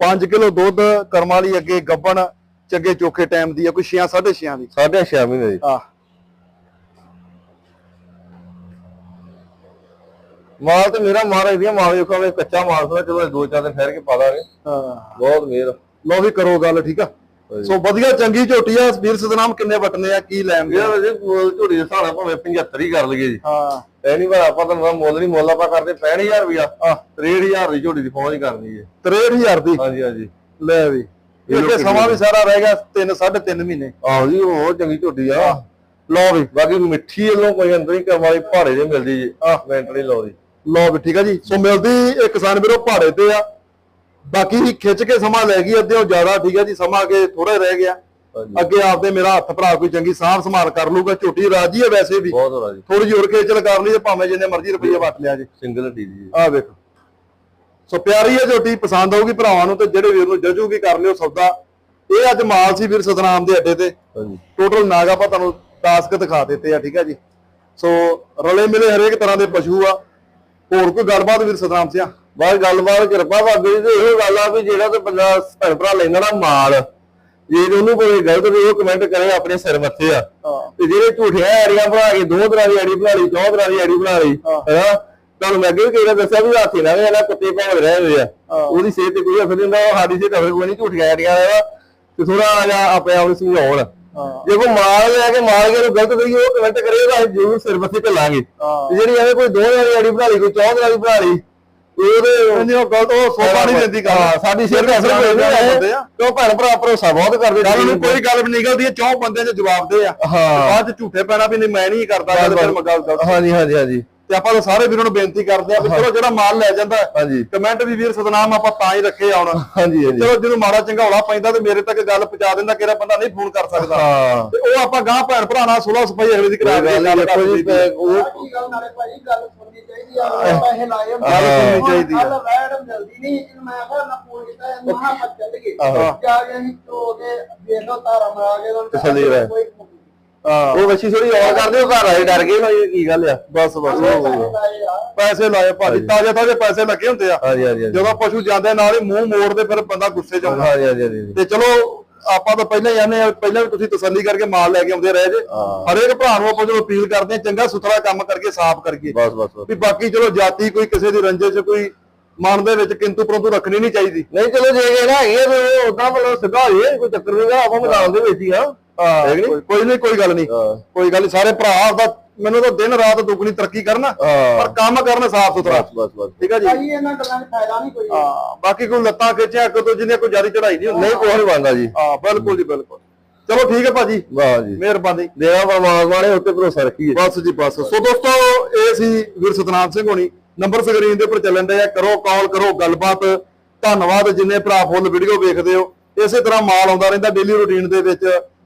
5 ਕਿਲੋ ਦੁੱਧ ਕਰਮ ਵਾਲੀ ਅੱਗੇ ਗੱਬਣ ਚੱਗੇ ਚੋਖੇ ਟਾਈਮ ਦੀ ਆ ਕੋਈ 6 6.5 ਦੀ। ਸਾਢੇ ਛੇ ਮਹੀਨੇ ਦੀ। ਆ ਮਾਲ ਤੇ ਮੇਰਾ ਮਹਾਰਾਜ ਦੀਆਂ ਮਾਲ ਵੇਖੋ ਵੇ ਕੱਚਾ ਮਾਲ ਸੀ ਚਲੋ ਦੋ ਚਾਰ ਦਿਨ ਠਹਿਰ ਕੇ ਪਾ ਦਾਂਗੇ। ਹਾਂ। ਬਹੁਤ ਮਿਹਰ। ਲੋ ਵੀ ਕਰੋ ਗੱਲ ਠੀਕ ਆ? ਸੋ ਵਧੀਆ ਚੰਗੀ ਝੋਟੀ ਆ। ਵੀਰ ਸਤਨਾਮ ਕਿੰਨੇ ਵਟਨੇ ਆ ਕੀ ਲੈਣ ਮੁੱਲ ਝੋੜੀ ਦੇ ਨਾਲ ਭਾਵੇਂ 75 ਹੀ ਕਰ ਲਈਏ ਜੀ। ਹਾਂ। ਐ ਨਹੀਂ ਪਰ ਆਪਾਂ ਤਾਂ ਮੁੱਲ ਨਹੀਂ ਮੁੱਲ ਆਪਾਂ ਕਰਦੇ 65000 ਰੁਪਿਆ ਆ 63000 ਦੀ ਝੋਟੀ ਦੀ ਪਹੁੰਚ ਕਰਨੀ ਹੈ। 63000 ਦੀ? ਹਾਂਜੀ ਹਾਂਜੀ। ਲੈ ਵੀ। ਇਹ ਸਮਾਂ ਵੀ ਸਾਰਾ ਰਹਿ ਗਿਆ 3 3.5 ਮਹੀਨੇ। ਆਹੋ ਜੀ ਉਹ ਚੰਗੀ ਝੋਟੀ ਆ। ਲਓ ਵੀ। ਬਾਕੀ ਮਿੱਠੀ ਵੱਲੋਂ ਕੋਈ ਅੰਦਰ ਹੀ ਕਰਮ ਵਾਲੀ ਪਹਾੜੇ ਜੇ ਮਿਲਦੀ ਜੀ। ਆ ਮਿੰਟ ਨਹੀਂ ਲਾਉਂਦੀ ਲਓ ਵੀ ਠੀਕ ਆ ਜੀ। ਸੋ ਮਿਲਦੀ ਇਹ ਕਿਸਾਨ ਵੀਰੋ ਪਹਾੜੇ ਤੇ ਆ। ਬਾਕੀ ਖਿੱਚ ਕੇ ਸਮਾਂ ਲੈ ਗਈ ਅੱਧਿਓਂ ਜ਼ਿਆਦਾ ਠੀਕ ਆ ਜੀ। ਸਮਾਂ ਅੱਗੇ ਥੋੜਾ ਰਹਿ ਗਿਆ। ਅੱਗੇ ਆਪਦੇ ਮੇਰਾ ਹੱਥ ਭਰਾ ਕੋਈ ਚੰਗੀ ਸਾਂਭ ਸੰਭਾਲ ਕਰ ਲੂਗਾ ਝੋਟੀ ਰਾਜੀ ਹੈ ਵੈਸੇ ਵੀ। ਬਹੁਤ ਹੋ ਜੀ ਥੋੜੀ ਜਿਹੀ ਹੋਰ ਖੇਚਲ ਕਰ ਲਈ ਤੇ ਭਾਵੇਂ ਜਿੰਨੇ ਮਰਜ਼ੀ ਰੁਪਈਏ ਵਟ ਲਿਆ ਜੀ। ਸਿੰਗਲ ਹੱਡੀ ਦੀ ਆਹ ਵੇਖੋ। ਸੋ ਪਿਆਰੀ ਹੈ ਝੋਟੀ ਪਸੰਦ ਆਊਗੀ ਭਰਾਵਾਂ ਨੂੰ ਤੇ ਜਿਹੜੇ ਵੀਰ ਨੂੰ ਜਜੂਗੀ ਕਰ ਲਿਓ ਸੌਦਾ। ਇਹ ਅੱਜ ਮਾਲ ਸੀ ਵੀਰ ਸਤਨਾਮ ਦੇ ਅੱਡੇ ਤੇ। ਹਾਂਜੀ। ਟੋਟਲ ਨਾਗਾ ਆਪਾਂ ਤੁਹਾਨੂੰ ਟਾਸਕ ਦਿਖਾ ਦਿੱਤੇ ਆ ਠੀਕ ਆ ਜੀ। ਸੋ ਰਲੇ ਮਿਲੇ ਹਰੇਕ ਤਰ੍ਹਾਂ ਦੇ ਪਸ਼ੂ ਆ। ਹੋਰ ਕੋਈ ਗੱਲਬਾਤ ਵੀਰ ਸਤਨਾਮ ਸਿਆ? ਬਾਅਦ ਗੱਲਬਾਤ ਕਿਰਪਾ ਦੀ ਤੇ ਇਹੋ ਗੱਲ ਆ ਵੀ ਜਿਹੜਾ ਤੇ ਬੰਦਾ ਭੈਣ ਭਰਾ ਲੈਂਦਾ ਨਾ ਮਾਲ ਜੇ ਉਹਨੂੰ ਕੋਈ ਗਲਤ ਵੀ ਉਹ ਕਮੈਂਟ ਕਰੇ ਆਪਣੇ ਸਿਰ ਮੱਥੇ ਆ। ਤੇ ਜਿਹੜੇ ਝੂਠੀਆਂ ਆਈਡੀਆਂ ਬਣਾ ਕੇ ਦੋ ਤਰ੍ਹਾਂ ਦੀ ਆਈਡੀ ਬਣਾ ਲਈ ਚੌ ਤਰ੍ਹਾਂ ਦੀ ਆਈਡੀ ਬਣਾ ਲਈ ਹੈਨਾ? ਤੁਹਾਨੂੰ ਮੈਂ ਅੱਗੇ ਵੀ ਕਿਹੜਾ ਦੱਸਿਆ ਵੀ ਹਾਥੀ ਨਾਲ ਇਹਨਾਂ ਕੁੱਤੇ ਭੌਂਕ ਰਹੇ ਹੋਏ ਆ। ਉਹਦੀ ਸਿਹਤ ਤੇ ਕੋਈ ਅਸਰ ਨਹੀਂ ਹੁੰਦਾ ਉਹ ਸਾਡੀ ਸਿਹਤ ਅਸਰ ਕੋਈ ਨਹੀਂ ਝੂਠੀਆਂ ਆਈਡੀਆਂ ਦਾ ਤੇ ਥੋੜਾ ਜਿਹਾ ਆਪਣੇ ਆਪ ਨੂੰ ਸਮਝਾਉਣ ਜੇ ਕੋਈ ਮਾਲ ਲੈ ਕੇ ਮਾਲ ਕੇ ਨੂੰ ਗਲਤ ਕਰੀਏ ਉਹ ਕਮੈਂਟ ਕਰੇ ਤਾਂ ਅਸੀਂ ਜ਼ਰੂਰ ਸਿਰ ਮੱਥੇ ਤੇ ਜਿਹੜੀ ਐਵੇਂ ਕੋਈ ਦੋ ਦੀ ਆਈਡੀ ਬਣਾ ਲਈ ਕੋਈ ਚੌ ਤਰ੍ਹਾਂ ਦੀ ਬਣਾ ਲਈ ਉਹਦੇ ਨਹੀਂ ਉਹ ਗਲਤ ਉਹ ਸੋਭਾ ਨਹੀਂ ਦਿੰਦੀ ਗੱਲ। ਸਾਡੀ ਸਿਹਤ ਤੇ ਅਸਰ ਹੁੰਦੇ ਹੋਇਆ ਆ। ਕਿਉਂ ਭੈਣ ਭਰਾ ਭਰੋਸਾ ਬਹੁਤ ਕਰਦੇ ਗੱਲ ਨੂੰ ਕੋਈ ਗੱਲ ਵੀ ਨਿਕਲਦੀ ਹੈ ਚੌਂ ਬੰਦਿਆਂ 'ਚ ਜਵਾਬ ਦੇ ਆ। ਬਾਅਦ ਝੂਠੇ ਪੈਣਾ ਵੀ ਨਹੀਂ ਮੈਂ ਨਹੀਂ ਕਰਦਾ ਗੱਲ ਫਿਰ ਮੈਂ ਗੱਲ ਹਾਂਜੀ ਹਾਂਜੀ ਹਾਂਜੀ। ਤੇ ਆਪਾਂ ਤਾਂ ਸਾਰੇ ਵੀਰਾਂ ਨੂੰ ਬੇਨਤੀ ਕਰਦੇ ਆ ਵੀ ਚਲੋ ਜਿਹੜਾ ਮਾਲ ਲੈ ਜਾਂਦਾ ਹਾਂਜੀ। ਕਮੈਂਟ ਵੀ ਵੀਰ ਸਤਨਾਮ ਆਪਾਂ ਤਾਂ ਹੀ ਰੱਖੇ ਆਉਣ। ਹਾਂਜੀ ਹਾਂਜੀ। ਚਲੋ ਜਦੋਂ ਮਾੜਾ ਚੰਗਾ ਹੌਲਾ ਪੈਂਦਾ ਤੇ ਮੇਰੇ ਤੱਕ ਗੱਲ ਪਹੁੰਚਾ ਦਿੰਦਾ ਕਿਹੜਾ ਬੰਦਾ ਨਹੀਂ ਫੋਨ ਕਰ ਸਕਦਾ। ਹਾਂ। ਤੇ ਉਹ ਆਪਾਂ ਗਾਂ ਭੈਣ ਭਰਾ ਨਾਲ 16 ਸਫ਼ਾਈ ਅਗਲੇ ਦੀ ਕਰਾ ਕੇ ਗੱਲ ਦੇਖੋ ਜੀ ਉਹ ਗੱਲ ਨਾਲੇ ਭਾਈ ਗੱਲ ਸੁਣਨੀ ਚਾਹੀਦੀ ਆ ਪੈਸੇ ਲਾਏ ਹੁੰਦੇ ਗੱਲ ਸੁਣਨੀ ਚਾਹੀਦੀ ਆ। ਵੈਡ ਮਿਲਦੀ ਨਹੀਂ ਮੈਂ ਕਿਹਾ ਨਾ ਫੋਨ ਕੀਤਾ ਇਹਨੂੰ ਹਾਂ ਆਪਾਂ ਚੱਲ ਗਏ। ਜਾ ਕੇ ਅਸੀਂ ਧੋ ਕੇ ਵੇਖ ਲਓ ਤਾਰਾ ਮਰਾ ਕੇ। ਕੋਈ ਉਹ ਵੱਛੀ ਥੋੜੀ ਔਰ ਕਰਦੇ ਉਹ ਘਰ ਆਏ ਡਰ ਗਏ ਭਾਈ ਇਹ ਕੀ ਗੱਲ ਆ? ਬਸ ਬਸ ਪੈਸੇ ਲਾਏ ਭਾਜੀ ਤਾਜ਼ੇ ਤਾਜ਼ੇ ਪੈਸੇ ਲੱਗੇ ਹੁੰਦੇ ਆ। ਹਾਂਜੀ ਹਾਂਜੀ ਹਾਂਜੀ। ਜਦੋਂ ਪਸ਼ੂ ਜਾਂਦੇ ਨਾਲ ਹੀ ਮੂੰਹ ਮੋੜਦੇ ਫਿਰ ਬੰਦਾ ਗੁੱਸੇ ਚ ਆਉਂਦਾ। ਹਾਂਜੀ ਹਾਂਜੀ ਤੇ ਚਲੋ ਆਪਾਂ ਤਾਂ ਪਹਿਲਾਂ ਹੀ ਆਨੇ ਆ ਪਹਿਲਾਂ ਵੀ ਤੁਸੀਂ ਤਸੱਲੀ ਕਰਕੇ ਮਾਲ ਲੈ ਕੇ ਆਉਂਦੇ ਰਹੇ ਜੇ। ਹਰੇਕ ਭਰਾ ਨੂੰ ਆਪਾਂ ਜਦੋਂ ਅਪੀਲ ਕਰਦੇ ਆ ਚੰਗਾ ਸੁਥਰਾ ਕੰਮ ਕਰਕੇ ਸਾਫ਼ ਕਰਕੇ ਬਸ ਬਸ ਬਸ। ਵੀ ਬਾਕੀ ਚਲੋ ਜਾਤੀ ਕੋਈ ਕਿਸੇ ਦੀ ਰੰਜਿਸ਼ ਕੋਈ ਮਨ ਦੇ ਵਿੱਚ ਕਿੰਤੂ ਪਰੰਤੂ ਰੱਖਣੀ ਨਹੀਂ ਚਾਹੀਦੀ। ਨਹੀਂ ਚਲੋ ਜੇ ਇਹ ਨਾ ਹੈਗੀ ਉਦਾਂ ਮਤਲਬ ਸਿੱਧਾ ਹੀ ਹੈ, ਕੋਈ ਚੱਕਰ ਨਹੀਂ ਆਪਾਂ ਮੈਦਾਨ ਦੇ ਵਿੱਚ ਹੀ ਆ। ਹਾਂ? ਕੋਈ- ਨਹੀਂ ਕੋਈ ਗੱਲ ਨਹੀਂ। ਹਾਂ। ਕੋਈ ਗੱਲ ਨਹੀਂ ਸਾਰੇ ਭਰਾ ਆਪਦਾ ਮੈਨੂੰ ਤਾਂ ਦਿਨ ਰਾਤ ਦੁੱਗਣੀ ਤਰੱਕੀ ਕਰਨ। ਹਾਂ। ਪਰ ਕੰਮ ਕਰਨ ਸਾਫ਼ ਸੁਥਰਾ। ਬਸ ਬਸ ਬਸ। ਠੀਕ ਆ ਜੀ? ਭਾਈ ਇਹਨਾਂ ਗੱਲਾਂ 'ਚ ਫਾਇਦਾ ਨਹੀਂ ਕੋਈ। ਹਾਂ ਬਾਕੀ ਕੋਈ ਲੱਤਾਂ ਖਿੱਚਿਆ ਇੱਕ ਤੋਂ ਜਿਹਨੇ ਕੋਈ ਜਾਰੀ ਚੜਾਈ ਨਹੀਂ ਹੁੰਦੀ। ਨਹੀਂ ਕੋਈ ਨਹੀਂ ਬੰਦਾ ਜੀ। ਹਾਂ ਬਿਲਕੁਲ ਜੀ ਬਿਲਕੁਲ। ਚਲੋ ਠੀਕ ਹੈ ਭਾਜੀ। ਵਾਹ ਜੀ। ਮਿਹਰਬਾਨੀ। ਦੇਵਾ ਪਰਮਾਤਮਾ ਨੇ ਉੱਤੇ ਭਰੋਸਾ ਰੱਖੀਏ। ਬਸ ਜੀ ਬਸ। ਸੋ ਦੋਸਤੋ ਇਹ ਸੀ ਵੀਰ ਸਤਨਾਮ ਸਿੰਘ ਹੋਣੀ। ਨੰਬਰ ਸਕਰੀਨ ਦੇ ਉੱਪਰ ਚੱਲਣ ਡਿਆ ਕਰੋ ਕਾਲ ਕਰੋ ਗੱਲਬਾਤ। ਧੰਨਵਾਦ ਜਿੰਨੇ ਭਰਾ ਫੁੱਲ ਵੀਡੀਓ ਵੇਖਦੇ ਹੋ। ਇਸੇ ਤਰ੍ਹਾਂ ਮਾਲ ਆਉਂਦਾ ਰਹਿੰਦਾ ਡੇਲੀ ਰੂਟੀਨ ਦੇ ਵਿੱਚ।